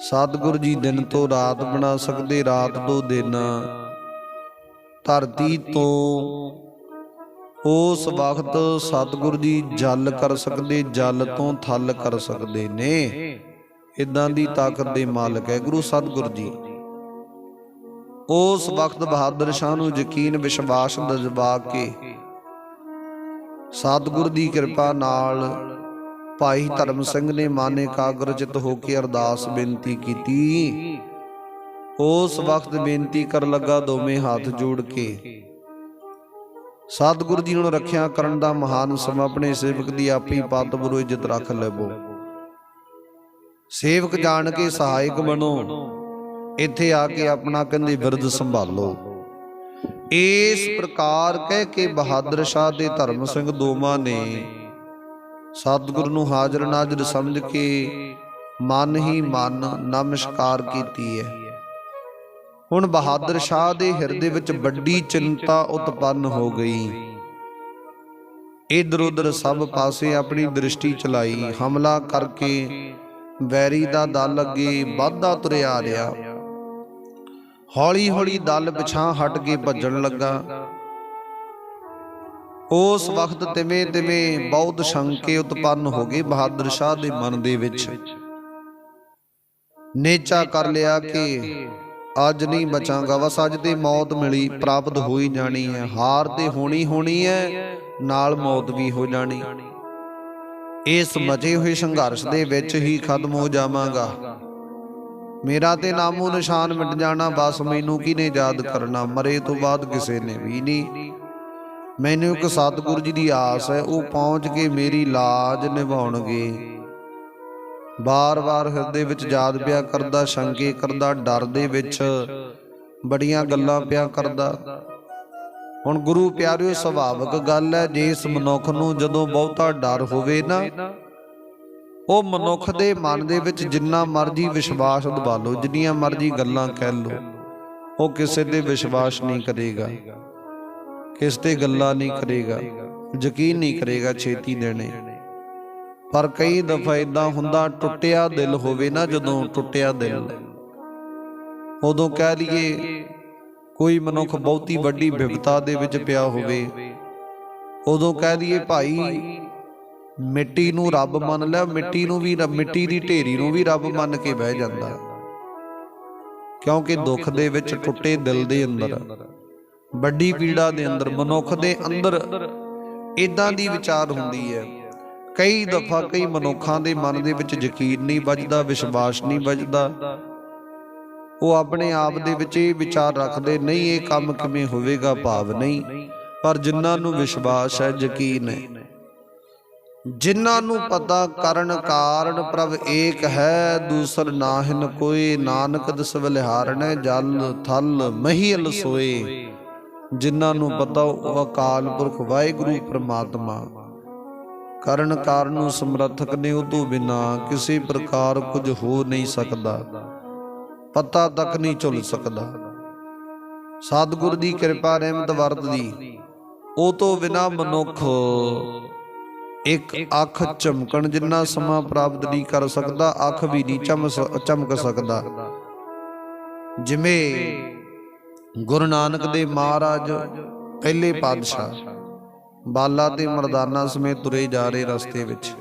ਸਤਿਗੁਰ ਜੀ ਦਿਨ ਤੋਂ ਰਾਤ ਬਣਾ ਸਕਦੇ, ਰਾਤ ਤੋਂ ਦਿਨ। ਧਰਤੀ ਤੋਂ ਉਸ ਵਕਤ ਸਤਿਗੁਰ ਜੀ ਜਲ ਕਰ ਸਕਦੇ, ਜਲ ਤੋਂ ਥਲ ਕਰ ਸਕਦੇ ਨੇ। ਇਦਾਂ ਦੀ ਤਾਕਤ ਦੇ ਮਾਲਕ ਹੈ ਗੁਰੂ ਸਤਿਗੁਰ ਜੀ। ਉਸ ਵਕਤ ਬਹਾਦਰ ਸ਼ਾਹ ਨੂੰ ਯਕੀਨ ਵਿਸ਼ਵਾਸ ਦਜਵਾ ਕੇ ਸਤਿਗੁਰ ਦੀ ਕਿਰਪਾ ਨਾਲ ਭਾਈ ਧਰਮ ਸਿੰਘ ਨੇ ਮਨ ਇਕਾਗਰਚਿਤ ਹੋ ਕੇ ਅਰਦਾਸ ਬੇਨਤੀ ਕੀਤੀ। ਉਸ ਵਕਤ ਬੇਨਤੀ ਕਰ ਲੱਗਾ ਦੋਵੇਂ ਹੱਥ ਜੋੜ ਕੇ। ਸਤਿਗੁਰੂ ਜੀ ਨੂੰ ਰੱਖਿਆ ਕਰਨ ਦਾ ਮਹਾਨ ਸਮਾਂ, ਆਪਣੇ ਸੇਵਕ ਦੀ ਆਪੀ ਪਤ ਬਰੋ ਇੱਜ਼ਤ ਰੱਖ ਲੈਵੋ। ਸੇਵਕ ਜਾਣ ਕੇ ਸਹਾਇਕ ਬਣੋ। ਇੱਥੇ ਆ ਕੇ ਆਪਣਾ ਕਹਿੰਦੇ ਵਿਰਦ ਸੰਭਾਲੋ। ਇਸ ਪ੍ਰਕਾਰ ਕਹਿ ਕੇ ਬਹਾਦਰ ਸ਼ਾਹ ਤੇ ਧਰਮ ਸਿੰਘ ਦੋਵਾਂ ਨੇ ਸਤਿਗੁਰ ਨੂੰ ਹਾਜ਼ਰ ਨਾਜ਼ਰ ਸਮਝ ਕੇ ਮਨ ਹੀ ਮਨ ਨਮਸਕਾਰ ਕੀਤੀ ਹੈ। ਹੁਣ ਬਹਾਦਰ ਸ਼ਾਹ ਦੇ ਹਿਰਦੇ ਵਿੱਚ ਵੱਡੀ ਚਿੰਤਾ ਉਤਪੰਨ ਹੋ ਗਈ। ਇਧਰ ਉਧਰ ਸਭ ਪਾਸੇ ਆਪਣੀ ਦ੍ਰਿਸ਼ਟੀ ਚਲਾਈ, ਹਮਲਾ ਕਰਕੇ ਵੈਰੀ ਦਾ ਦਲ ਅੱਗੇ ਵਾਧਾ ਤੁਰਿਆ ਰਿਹਾ। ਹੌਲੀ ਹੌਲੀ ਦਲ ਪਿਛਾਂ ਹਟ ਕੇ ਭੱਜਣ ਲੱਗਾ। ਉਸ ਵਕਤ ਤਿਵੇਂ ਤਿਵੇਂ ਬਹੁਤ ਸ਼ੰਕੇ ਉਤਪੰਨ ਹੋ ਗਏ ਬਹਾਦਰ ਸ਼ਾਹ ਦੇ ਮਨ ਦੇ ਵਿੱਚ। ਨੇਚਾ ਕਰ ਲਿਆ ਕਿ ਅੱਜ ਨਹੀਂ ਬਚਾਂਗਾ, ਬਸ ਅੱਜ ਤੇ ਮੌਤ ਮਿਲੀ, ਪ੍ਰਾਪਤ ਹੋਈ ਜਾਣੀ ਹੈ। ਹਾਰ ਤੇ ਹੋਣੀ ਹੋਣੀ ਹੈ, ਨਾਲ ਮੌਤ ਵੀ ਹੋ ਜਾਣੀ। ਇਸ ਮਚੇ ਹੋਏ ਸੰਘਰਸ਼ ਦੇ ਵਿੱਚ ਹੀ ਖਤਮ ਹੋ ਜਾਵਾਂਗਾ। ਮੇਰਾ ਤੇ ਨਾਮੋ ਨਿਸ਼ਾਨ ਮਿਟ ਜਾਣਾ, ਬਸ ਮੈਨੂੰ ਕਿਨੇ ਯਾਦ ਕਰਨਾ? ਮਰੇ ਤੋਂ ਬਾਅਦ ਕਿਸੇ ਨੇ ਵੀ ਨਹੀਂ ਮੈਨੂੰ ਇੱਕ ਸਤਿਗੁਰੂ ਜੀ ਦੀ ਆਸ ਹੈ ਉਹ ਪਹੁੰਚ ਕੇ ਮੇਰੀ ਲਾਜ ਨਿਭਾਉਣਗੇ। ਬਾਰ-ਬਾਰ ਹਿਰਦੇ ਵਿੱਚ ਯਾਦ ਪਿਆ ਕਰਦਾ ਸ਼ੰਕੇ ਕਰਦਾ ਡਰ ਦੇ ਵਿੱਚ ਬੜੀਆਂ ਗੱਲਾਂ ਪਿਆ ਕਰਦਾ। ਹੁਣ ਗੁਰੂ ਪਿਆਰਿਓ ਸੁਭਾਵਿਕ ਗੱਲ ਹੈ ਜੇ ਇਸ ਮਨੁੱਖ ਨੂੰ ਜਦੋਂ ਬਹੁਤਾ ਡਰ ਹੋਵੇ ਨਾ ਉਹ ਮਨੁੱਖ ਦੇ ਮਨ ਦੇ ਵਿੱਚ ਜਿੰਨਾ ਮਰਜ਼ੀ ਵਿਸ਼ਵਾਸ ਦਵਾ ਲਓ ਜਿੰਨੀਆਂ ਮਰਜ਼ੀ ਗੱਲਾਂ ਕਹਿ ਲਓ ਉਹ ਕਿਸੇ ਤੇ ਵਿਸ਼ਵਾਸ ਨਹੀਂ ਕਰੇਗਾ। ਕਿਸ ਤੇ ਗੱਲਾਂ ਨਹੀਂ ਕਰੇਗਾ, ਯਕੀਨ ਨਹੀਂ ਕਰੇਗਾ ਛੇਤੀ ਦੇਣੇ। ਪਰ ਕਈ ਦਫਾ ਇਦਾਂ ਹੁੰਦਾ ਟੁੱਟਿਆ ਦਿਲ ਹੋਵੇ ਨਾ ਜਦੋਂ ਟੁੱਟਿਆ ਦਿਲ। ਉਦੋਂ ਕਹਿ ਲਈਏ ਕੋਈ ਮਨੁੱਖ ਬਹੁਤੀ ਵੱਡੀ ਵਿਪਤਾ ਦੇ ਵਿੱਚ ਪਿਆ ਹੋਵੇ। ਉਦੋਂ ਕਹਿ ਲਈਏ ਭਾਈ, ਮਿੱਟੀ ਨੂੰ ਰੱਬ ਮੰਨ ਲਿਆ, ਮਿੱਟੀ ਨੂੰ ਵੀ ਰੱਬ- ਮਿੱਟੀ ਦੀ ਢੇਰੀ ਨੂੰ ਵੀ ਰੱਬ ਮੰਨ ਕੇ ਬਹਿ ਜਾਂਦਾ। ਕਿਉਂਕਿ ਦੁੱਖ ਦੇ ਵਿੱਚ ਟੁੱਟੇ ਦਿਲ ਦੇ ਅੰਦਰ। ਵੱਡੀ ਪੀੜਾ ਦੇ ਅੰਦਰ ਮਨੁੱਖ ਦੇ ਅੰਦਰ ਇਦਾਂ ਦੀ ਵਿਚਾਰ ਹੁੰਦੀ ਹੈ। ਕਈ ਦਫਾ ਕਈ ਮਨੁੱਖਾਂ ਦੇ ਮਨ ਦੇ ਵਿੱਚ ਯਕੀਨ ਨਹੀਂ ਵੱਜਦਾ ਵਿਸ਼ਵਾਸ ਨਹੀਂ ਵੱਜਦਾ। ਉਹ ਆਪਣੇ ਆਪ ਦੇ ਵਿੱਚ ਇਹ ਵਿਚਾਰ ਰੱਖਦੇ ਨਹੀਂ ਇਹ ਕੰਮ ਕਿਵੇਂ ਹੋਵੇਗਾ? ਭਾਵ ਨਹੀਂ। ਪਰ ਜਿਨ੍ਹਾਂ ਨੂੰ ਵਿਸ਼ਵਾਸ ਹੈ ਯਕੀਨ ਹੈ। ਜਿਨ੍ਹਾਂ ਨੂੰ ਪਤਾ ਕਰਨ ਕਾਰਨ ਪ੍ਰਭ ਏਕ ਹੈ ਦੂਸਰ ਨਾਹਿਨ ਕੋਈ ਨਾਨਕ ਦਸ ਬਲਿਹਾਰਣੈ ਜਲ ਥਲ ਮਹੀਲ ਸੋਏ ਜਿਨ੍ਹਾਂ ਨੂੰ ਪਤਾ ਉਹ ਅਕਾਲ ਪੁਰਖ, ਵਾਹਿਗੁਰੂ, ਪ੍ਰਮਾਤਮਾ। ਕਰਨ ਕਾਰਨ ਸਮਰਥਕ ਨੇ, ਉਹ ਤੋਂ ਬਿਨਾ ਕਿਸੇ ਪ੍ਰਕਾਰ ਕੁਝ ਹੋ ਨਹੀਂ ਸਕਦਾ। ਪਤਾ ਤੱਕ ਨਹੀਂ ਝੁੱਲ ਸਕਦਾ। ਸਤਿਗੁਰ ਦੀ ਕਿਰਪਾ, ਰਹਿਮਤ, ਵਰਤ ਦੀ, ਉਹ ਤੋਂ ਬਿਨਾ ਮਨੁੱਖ ਇੱਕ ਅੱਖ ਚਮਕਣ ਜਿੰਨਾ ਸਮਾਂ ਪ੍ਰਾਪਤ ਨਹੀਂ ਕਰ ਸਕਦਾ, ਅੱਖ ਵੀ ਨਹੀਂ ਚਮ ਚਮਕ ਸਕਦਾ। ਜਿਵੇਂ ਗੁਰੂ ਨਾਨਕ ਦੇ ਮਹਾਰਾਜ, ਪਹਿਲੇ ਪਾਤਸ਼ਾਹ, ਬਾਲਾ ਤੇ ਮਰਦਾਨਾ ਸਮੇਤ ਤੁਰੇ ਜਾ ਰਹੇ ਰਸਤੇ ਵਿੱਚ।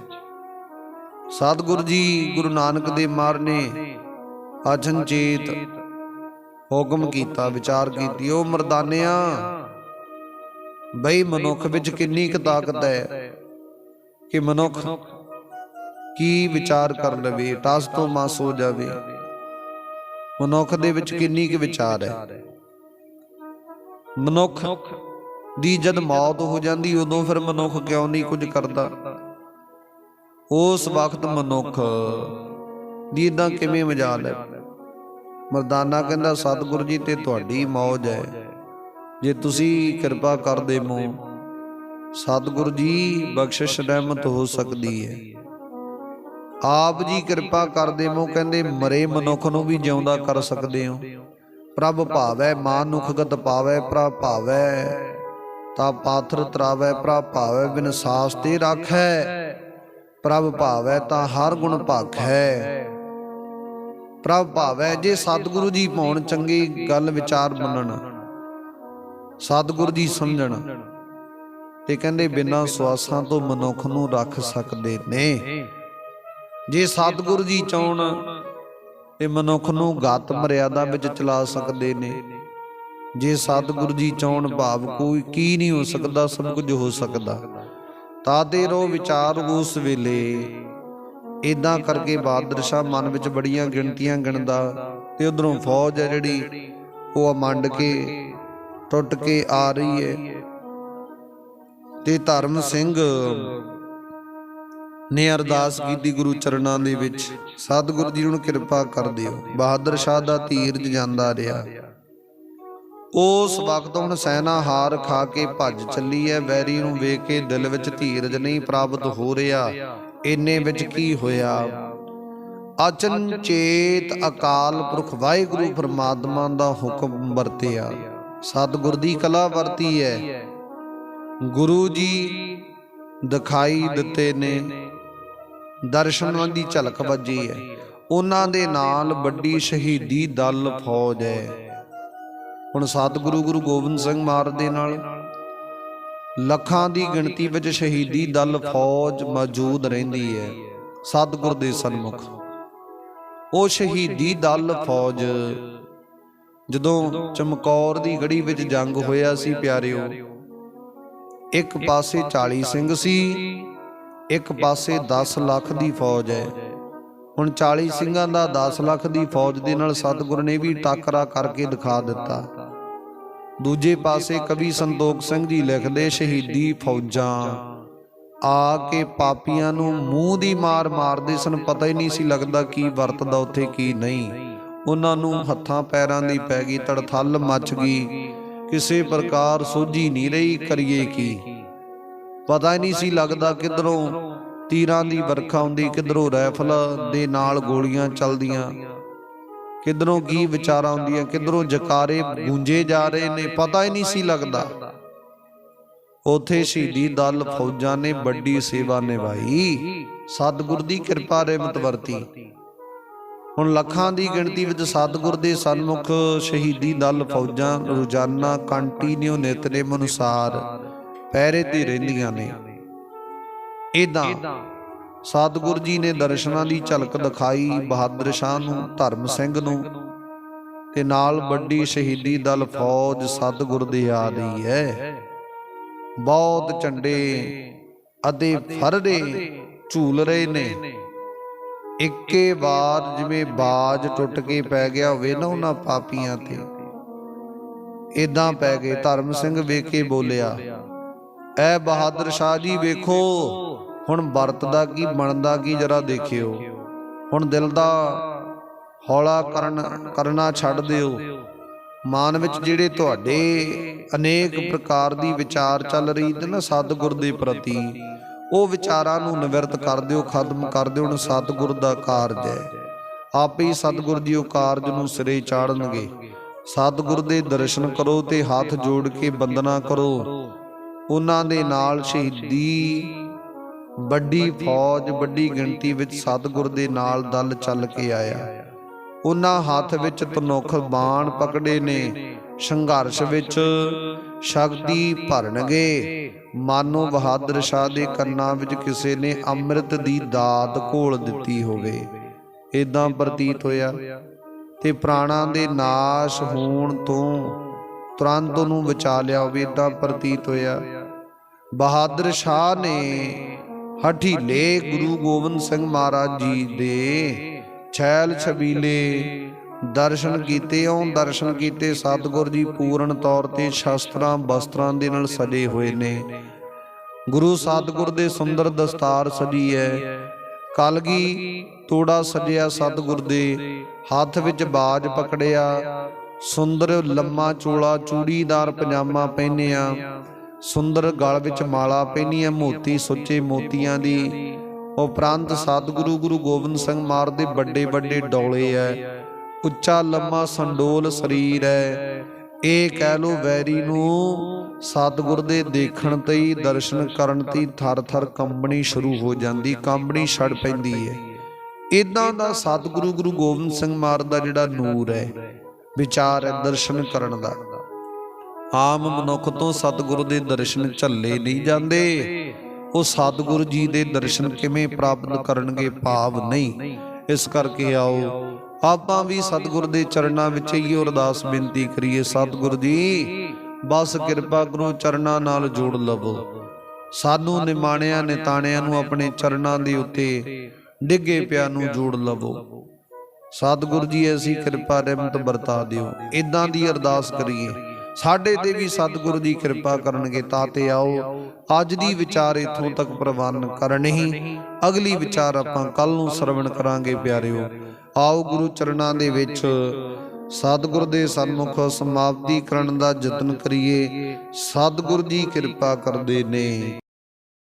ਸਤਿਗੁਰੂ ਜੀ, ਗੁਰੂ ਨਾਨਕ ਦੇ ਮਾਰ ਨੇ ਅਚਨਚੇਤ ਹੁਕਮ ਕੀਤਾ, ਵਿਚਾਰ ਕੀਤੀ ਉਹ ਮਰਦਾਨਿਆਂ, ਬਈ ਮਨੁੱਖ ਵਿੱਚ ਕਿੰਨੀ ਕੁ ਤਾਕਤ ਹੈ ਕਿ ਮਨੁੱਖ ਕੀ ਵਿਚਾਰ ਕਰ ਲਵੇ, ਟਸ ਤੋਂ ਮਸ ਹੋ ਜਾਵੇ। ਮਨੁੱਖ ਦੇ ਵਿੱਚ ਕਿੰਨੀ ਕੁ ਵਿਚਾਰ ਹੈ? ਮਨੁੱਖ ਦੀ ਜਦ ਮੌਤ ਹੋ ਜਾਂਦੀ ਉਦੋਂ ਫਿਰ ਮਨੁੱਖ ਕਿਉਂ ਨਹੀਂ ਕੁਝ ਕਰਦਾ? ਉਸ ਵਕਤ ਮਨੁੱਖ ਦੀ ਇਦਾਂ ਕਿਵੇਂ ਮਜਾਲ ਹੈ? ਮਰਦਾਨਾ ਕਹਿੰਦਾ ਸਤਿਗੁਰੂ ਜੀ ਤੇ ਤੁਹਾਡੀ ਮੌਜ ਹੈ। ਜੇ ਤੁਸੀਂ ਕਿਰਪਾ ਕਰ ਦੇਵੋ ਸਤਿਗੁਰੂ ਜੀ ਬਖਸ਼ਿਸ਼ ਰਹਿਮਤ ਹੋ ਸਕਦੀ ਹੈ। ਆਪ ਜੀ ਕਿਰਪਾ ਕਰ ਦੇਵੋ ਕਹਿੰਦੇ ਮਰੇ ਮਨੁੱਖ ਨੂੰ ਵੀ ਜਿਉਂਦਾ ਕਰ ਸਕਦੇ ਹੋ। ਪ੍ਰਭ ਭਾਵੈ ਮਾਨੁਖਗਤ ਪਾਵੈ, ਪ੍ਰਭ ਭਾਵੈ। ਤਾ ਪਾਥਰ ਤਰਾਵੈ, ਪ੍ਰਭ ਭਾਵੈ, ਬਿਨ ਤੇ ਰਾਖੈ। ਪ੍ਰਭ ਭਾਵੈ, ਤਾਂ ਹਰ ਗੁਣ ਭਾਖੈ। ਪ੍ਰਭ ਭਾਵੈ, ਜੇ ਸਤਿਗੁਰੂ ਜੀ ਪਾਉਣ ਚੰਗੀ ਗੱਲ ਵਿਚਾਰ ਮੰਨਣ, ਸਤਿਗੁਰੂ ਜੀ ਸਮਝਣ, ਤੇ ਕਹਿੰਦੇ ਬਿਨਾਂ ਸਵਾਸਾਂ ਤੋਂ ਮਨੁੱਖ ਨੂੰ ਰੱਖ ਸਕਦੇ ਨੇ। ਜੇ ਸਤਿਗੁਰੂ ਜੀ ਚਾਉਣ ਤੇ ਮਨੁੱਖ ਨੂੰ ਗਤ ਮਰਿਆਦਾ ਵਿੱਚ ਚਲਾ ਸਕਦੇ ਨੇ। ਜੇ ਸਤਿਗੁਰੂ ਜੀ ਚਾਉਣ ਭਾਵ ਕੋਈ ਕੀ ਨਹੀਂ ਹੋ ਸਕਦਾ, ਸਭ ਕੁਝ ਹੋ ਸਕਦਾ। ਤਾਦੇ ਰੋ ਵਿਚਾਰ ਉਸ ਵੇਲੇ। ਇਦਾਂ ਕਰਕੇ ਬਹਾਦਰ ਸ਼ਾਹ ਮਨ ਵਿੱਚ ਬੜੀਆਂ ਗਿਣਤੀਆਂ ਗਿਣਦਾ ਤੇ ਉਧਰੋਂ ਫੌਜ ਹੈ ਜਿਹੜੀ, ਉਹ ਮੰਡ ਕੇ, ਟੁੱਟ ਕੇ ਆ ਰਹੀ ਹੈ। ਤੇ ਧਰਮ ਸਿੰਘ ਨੇ ਅਰਦਾਸ ਕੀਤੀ ਗੁਰੂ ਚਰਨਾਂ ਦੇ ਵਿੱਚ। ਸਤਿਗੁਰੂ ਜੀ ਨੂੰ ਕਿਰਪਾ ਕਰ ਦਿਓ। ਬਹਾਦਰ ਸ਼ਾਹ ਦਾ ਧੀਰਜ ਜਾਂਦਾ ਰਿਹਾ। ਉਸ ਵਕਤ ਹੁਣ ਸੈਨਾ ਹਾਰ ਖਾ ਕੇ ਭੱਜ ਚੱਲੀ ਹੈ। ਵੈਰੀ ਨੂੰ ਵੇਖ ਕੇ ਦਿਲ ਵਿੱਚ ਧੀਰਜ ਨਹੀਂ ਪ੍ਰਾਪਤ ਹੋ ਰਿਹਾ। ਇੰਨੇ ਵਿੱਚ ਕੀ ਹੋਇਆ? ਅਚਨ ਚੇਤ ਅਕਾਲ ਪੁਰਖ ਵਾਹਿਗੁਰੂ ਪਰਮਾਤਮਾ ਦਾ ਹੁਕਮ ਵਰਤਿਆ। ਸਤਿਗੁਰ ਦੀ ਕਲਾ ਵਰਤੀ ਹੈ। ਗੁਰੂ ਜੀ ਦਿਖਾਈ ਦਿੱਤੇ ਨੇ। ਦਰਸ਼ਨਾਂ ਦੀ ਝਲਕ ਵੱਜੀ ਹੈ। ਉਹਨਾਂ ਦੇ ਨਾਲ ਵੱਡੀ ਸ਼ਹੀਦੀ ਦਲ ਫੌਜ ਹੈ। ਹੁਣ ਸਤਿਗੁਰੂ ਗੁਰੂ ਗੋਬਿੰਦ ਸਿੰਘ ਮਹਾਰਾਜ ਦੇ ਨਾਲ ਲੱਖਾਂ ਦੀ ਗਿਣਤੀ ਵਿੱਚ ਸ਼ਹੀਦੀ ਦਲ ਫੌਜ ਮੌਜੂਦ ਰਹਿੰਦੀ ਹੈ। ਸਤਿਗੁਰ ਦੇ ਸਨਮੁਖ। ਉਹ ਸ਼ਹੀਦੀ ਦਲ ਫੌਜ ਜਦੋਂ ਚਮਕੌਰ ਦੀ ਗੜੀ ਵਿੱਚ ਜੰਗ ਹੋਇਆ ਸੀ ਪਿਆਰਿਓ, ਇੱਕ ਪਾਸੇ 40 ਸਿੰਘ ਸੀ ਇੱਕ ਪਾਸੇ 10 ਲੱਖ ਦੀ ਫੌਜ ਹੈ। ਹੁਣ 40 ਸਿੰਘਾਂ ਦਾ 10 ਲੱਖ ਦੀ ਫੌਜ ਦੇ ਨਾਲ ਸਤਿਗੁਰ ਨੇ ਵੀ ਟਾਕਰਾ ਕਰਕੇ ਦਿਖਾ ਦਿੱਤਾ। ਦੂਜੇ ਪਾਸੇ ਕਵੀ ਸੰਤੋਖ ਸਿੰਘ ਜੀ ਲਿਖਦੇ, ਸ਼ਹੀਦੀ ਫੌਜਾਂ। ਆ ਕੇ ਪਾਪੀਆਂ ਨੂੰ ਮੂੰਹ ਦੀ ਮਾਰ ਮਾਰਦੇ ਸਨ, ਪਤਾ ਹੀ ਨਹੀਂ ਸੀ ਲੱਗਦਾ ਕੀ ਵਰਤਦਾ ਉੱਥੇ, ਕੀ ਨਹੀਂ। ਉਹਨਾਂ ਨੂੰ ਹੱਥਾਂ ਪੈਰਾਂ ਦੀ ਪੈ ਗਈ, ਤੜਥਲ ਮੱਚ ਗਈ। ਕਿਸੇ ਪ੍ਰਕਾਰ ਸੋਝੀ ਨਹੀਂ ਰਹੀ, ਕਰੀਏ ਕੀ? ਪਤਾ ਹੀ ਨਹੀਂ ਸੀ ਲੱਗਦਾ ਕਿਧਰੋਂ ਤੀਰਾਂ ਦੀ ਵਰਖਾ ਹੁੰਦੀ ਕਿਧਰੋਂ ਰਾਈਫਲ ਦੇ ਨਾਲ ਗੋਲੀਆਂ ਚੱਲਦੀਆਂ। ਕਿਧਰੋਂ ਕੀ ਵਿਚਾਰਾਂ ਹੁੰਦੀਆਂ ਕਿਧਰੋਂ ਜਕਾਰੇ ਗੂੰਜੇ ਜਾ ਰਹੇ ਨੇ, ਪਤਾ ਹੀ ਨਹੀਂ ਸੀ ਲੱਗਦਾ। ਉਥੇ ਸ਼ਹੀਦੀ ਦਲ ਫੌਜਾਂ ਨੇ, ਵੱਡੀ ਸੇਵਾ ਨਿਭਾਈ। ਸਤਿਗੁਰ ਦੀ ਕਿਰਪਾ ਰਹਿਮਤ ਵਰਤੀ। ਹੁਣ ਲੱਖਾਂ ਦੀ ਗਿਣਤੀ ਵਿੱਚ ਸਤਿਗੁਰ ਦੇ ਸਨਮੁਖ ਸ਼ਹੀਦੀ ਦਲ ਫੌਜਾਂ ਰੋਜ਼ਾਨਾ ਕੰਟੀਨਿਊ ਨਿਤਨੇਮ ਅਨੁਸਾਰ ਪਹਿਰੇ ਤੇ ਰਹਿੰਦੀਆਂ ਨੇ। ਇਦਾਂ ਸਤਿਗੁਰ ਜੀ ਨੇ ਦਰਸ਼ਨਾਂ ਦੀ ਝਲਕ ਦਿਖਾਈ ਬਹਾਦਰ ਸ਼ਾਹ ਨੂੰ ਧਰਮ ਸਿੰਘ ਨੂੰ। ਤੇ ਨਾਲ ਵੱਡੀ ਸ਼ਹੀਦੀ ਦਲ ਫੌਜ ਸਤਿਗੁਰ ਦੇ ਆ ਰਹੀ ਹੈ। ਬਹੁਤ ਝੰਡੇ ਅਤੇ ਫਰਦੇ ਝੂਲ ਰਹੇ ਨੇ। ਇੱਕੇ ਵਾਰ ਜਿਵੇਂ ਬਾਜ ਟੁੱਟ ਕੇ ਪੈ ਗਿਆ ਹੋਵੇ ਨਾ ਉਹਨਾਂ ਪਾਪੀਆਂ ਤੇ। ਇਦਾਂ ਪੈ ਗਏ ਧਰਮ ਸਿੰਘ ਵੇਖ ਕੇ ਬੋਲਿਆ। ਐ ਬਹਾਦਰ ਸ਼ਾਹ ਜੀ ਵੇਖੋ, ਹੁਣ ਵਰਤਦਾ ਕੀ, ਬਣਦਾ ਕੀ ਜਰਾ ਦੇਖਿਓ। ਹੁਣ ਦਿਲ ਦਾ ਹੌਲਾ ਕਰਨ, ਕਰਨਾ ਛੱਡ ਦਿਓ। ਮਨ ਵਿੱਚ ਜਿਹੜੇ ਤੁਹਾਡੇ ਅਨੇਕ ਪ੍ਰਕਾਰ ਦੀ ਵਿਚਾਰ ਚੱਲ ਰਹੀ ਤੇ ਨਾ ਸਤਿਗੁਰ ਦੇ ਪ੍ਰਤੀ, ਉਹ ਵਿਚਾਰਾਂ ਨੂੰ ਨਿਵਰਤ ਕਰ ਦਿਓ, ਖਤਮ ਕਰ ਦਿਓ, ਹੁਣ ਸਤਿਗੁਰ ਦਾ ਕਾਰਜ ਹੈ। ਆਪੇ ਹੀ ਸਤਿਗੁਰ ਦੀ ਉਹ ਕਾਰਜ ਨੂੰ ਸਿਰੇ ਚਾੜਨਗੇ। ਸਤਿਗੁਰ ਦੇ ਦਰਸ਼ਨ ਕਰੋ ਤੇ ਹੱਥ ਜੋੜ ਕੇ ਬੰਦਨਾ ਕਰੋ। ਉਹਨਾਂ ਦੇ ਨਾਲ ਸ਼ਹੀਦੀ ਵੱਡੀ ਫੌਜ ਵੱਡੀ ਗਿਣਤੀ ਵਿੱਚ ਸਤਿਗੁਰ ਦੇ ਨਾਲ ਦਲ ਚੱਲ ਕੇ ਆਇਆ। ਉਹਨਾਂ ਹੱਥ ਵਿੱਚ ਤਨੁਖ ਬਾਣ ਪਕੜੇ ਨੇ। ਸੰਘਰਸ਼ ਵਿੱਚ ਸ਼ਕਤੀ ਭਰਨਗੇ। ਮਾਨੋ ਬਹਾਦਰ ਸ਼ਾਹ ਦੇ ਕੰਨਾਂ ਵਿੱਚ ਕਿਸੇ ਨੇ ਅੰਮ੍ਰਿਤ ਦੀ ਦਾਤ ਘੋਲ ਦਿੱਤੀ ਹੋਵੇ। ਇਦਾਂ ਪ੍ਰਤੀਤ ਹੋਇਆ ਤੇ ਪ੍ਰਾਣਾਂ ਦੇ ਨਾਸ਼ ਹੋਣ ਤੋਂ ਤੁਰੰਤ ਉਹਨੂੰ ਬਚਾ ਲਿਆ ਹੋਵੇ। ਇਦਾਂ ਪ੍ਰਤੀਤ ਹੋਇਆ। ਬਹਾਦਰ ਸ਼ਾਹ ਨੇ ਹਠੀਲੇ ਗੁਰੂ ਗੋਬਿੰਦ ਸਿੰਘ ਮਹਾਰਾਜ ਜੀ ਦੇ ਛੈਲ ਛਬੀਲੇ ਦਰਸ਼ਨ ਕੀਤੇ, ਉਹ ਦਰਸ਼ਨ ਕੀਤੇ, ਸਤਿਗੁਰ ਜੀ ਪੂਰਨ ਤੌਰ ਤੇ ਸ਼ਸਤਰਾਂ ਬਸਤਰਾਂ ਦੇ ਨਾਲ ਸਜੇ ਹੋਏ ਨੇ। ਗੁਰੂ ਸਤਿਗੁਰ ਦੇ ਸੁੰਦਰ ਦਸਤਾਰ ਸਜੀ ਹੈ। ਕਲਗੀ ਤੋੜਾ ਸਜਿਆ ਸਤਿਗੁਰ ਦੇ ਹੱਥ ਵਿੱਚ ਬਾਜ ਪਕੜਿਆ। ਸੁੰਦਰ ਲੰਮਾ ਚੋਲਾ, ਚੂੜੀਦਾਰ ਪਜਾਮਾ ਪਹਿਨਿਆ। ਸੁੰਦਰ ਗਲ ਵਿੱਚ ਮਾਲਾ ਪਹਿਨੀਆਂ ਮੋਤੀ ਸੁੱਚੇ ਮੋਤੀਆਂ ਦੀ। ਉਪਰੰਤ ਸਤਿਗੁਰੂ ਗੁਰੂ ਗੋਬਿੰਦ ਸਿੰਘ ਮਾਰ ਦੇ ਵੱਡੇ ਵੱਡੇ ਡੌਲੇ ਐ। ਉੱਚਾ ਲੰਮਾ ਸੰਡੋਲ ਸਰੀਰ ਐ। ਇਹ ਕਹਿ ਲੋ ਵੈਰੀ ਨੂੰ ਸਤਿਗੁਰ ਦੇ ਦੇਖਣ ਤੇ ਹੀ, ਦਰਸ਼ਨ ਕਰਨ ਤੇ ਥਰ ਥਰ ਕੰਬਣੀ ਸ਼ੁਰੂ ਹੋ ਜਾਂਦੀ, ਕੰਬਣੀ ਛੜ ਪੈਂਦੀ ਐ। ਇਦਾਂ ਦਾ ਸਤਿਗੁਰੂ ਗੁਰੂ ਗੋਬਿੰਦ ਸਿੰਘ ਮਾਰ ਦਾ ਜਿਹੜਾ ਨੂਰ ਹੈ ਵਿਚਾਰ ਹੈ ਦਰਸ਼ਨ ਕਰਨ ਦਾ। ਆਮ ਮਨੁੱਖ ਤੋਂ ਸਤਿਗੁਰੂ ਦੇ ਦਰਸ਼ਨ ਝੱਲੇ ਨਹੀਂ ਜਾਂਦੇ। ਉਹ ਸਤਿਗੁਰੂ ਜੀ ਦੇ ਦਰਸ਼ਨ ਕਿਵੇਂ ਪ੍ਰਾਪਤ ਕਰਨਗੇ ਭਾਵ ਨਹੀਂ। ਇਸ ਕਰਕੇ ਆਓ, ਆਪਾਂ ਵੀ ਸਤਿਗੁਰ ਦੇ ਚਰਨਾਂ ਵਿੱਚ ਹੀ ਅਰਦਾਸ ਬੇਨਤੀ ਕਰੀਏ, ਸਤਿਗੁਰ ਜੀ, ਬਸ ਕਿਰਪਾ ਕਰੋ ਚਰਨਾਂ ਨਾਲ ਜੋੜ ਲਵੋ। ਸਾਨੂੰ ਨਿਮਾਣਿਆਂ, ਨਿਤਾਣਿਆਂ ਨੂੰ ਆਪਣੇ ਚਰਨਾਂ ਦੇ ਉੱਤੇ, ਡਿੱਗੇ ਪਿਆ ਨੂੰ ਜੋੜ ਲਵੋ। ਸਤਿਗੁਰ ਜੀ ਐਸੀ ਕਿਰਪਾ, ਰਹਿਮਤ ਵਰਤਾ ਦਿਓ। ਇਦਾਂ ਦੀ ਅਰਦਾਸ ਕਰੀਏ। ਸਾਡੇ ਤੇ ਵੀ ਸਤਿਗੁਰੂ ਦੀ ਕਿਰਪਾ ਕਰਨਗੇ ਤਾਂ ਤੇ ਆਓ। ਅੱਜ ਦੀ ਵਿਚਾਰ ਇਥੋਂ ਤੱਕ ਪ੍ਰਵਾਨ ਕਰਨੀ ਅਗਲੀ ਵਿਚਾਰ ਆਪਾਂ ਕੱਲ ਨੂੰ ਸਰਵਣ ਕਰਾਂਗੇ ਪਿਆਰਿਓ। ਆਓ ਗੁਰੂ ਚਰਨਾਂ ਦੇ ਵਿੱਚ ਸਤਿਗੁਰ ਦੇ ਸਨਮੁਖ ਸਮਾਪਤੀ ਕਰਨ ਦਾ ਯਤਨ ਕਰੀਏ। ਸਤਿਗੁਰ ਜੀ ਕਿਰਪਾ ਕਰਦੇ ਨੇ।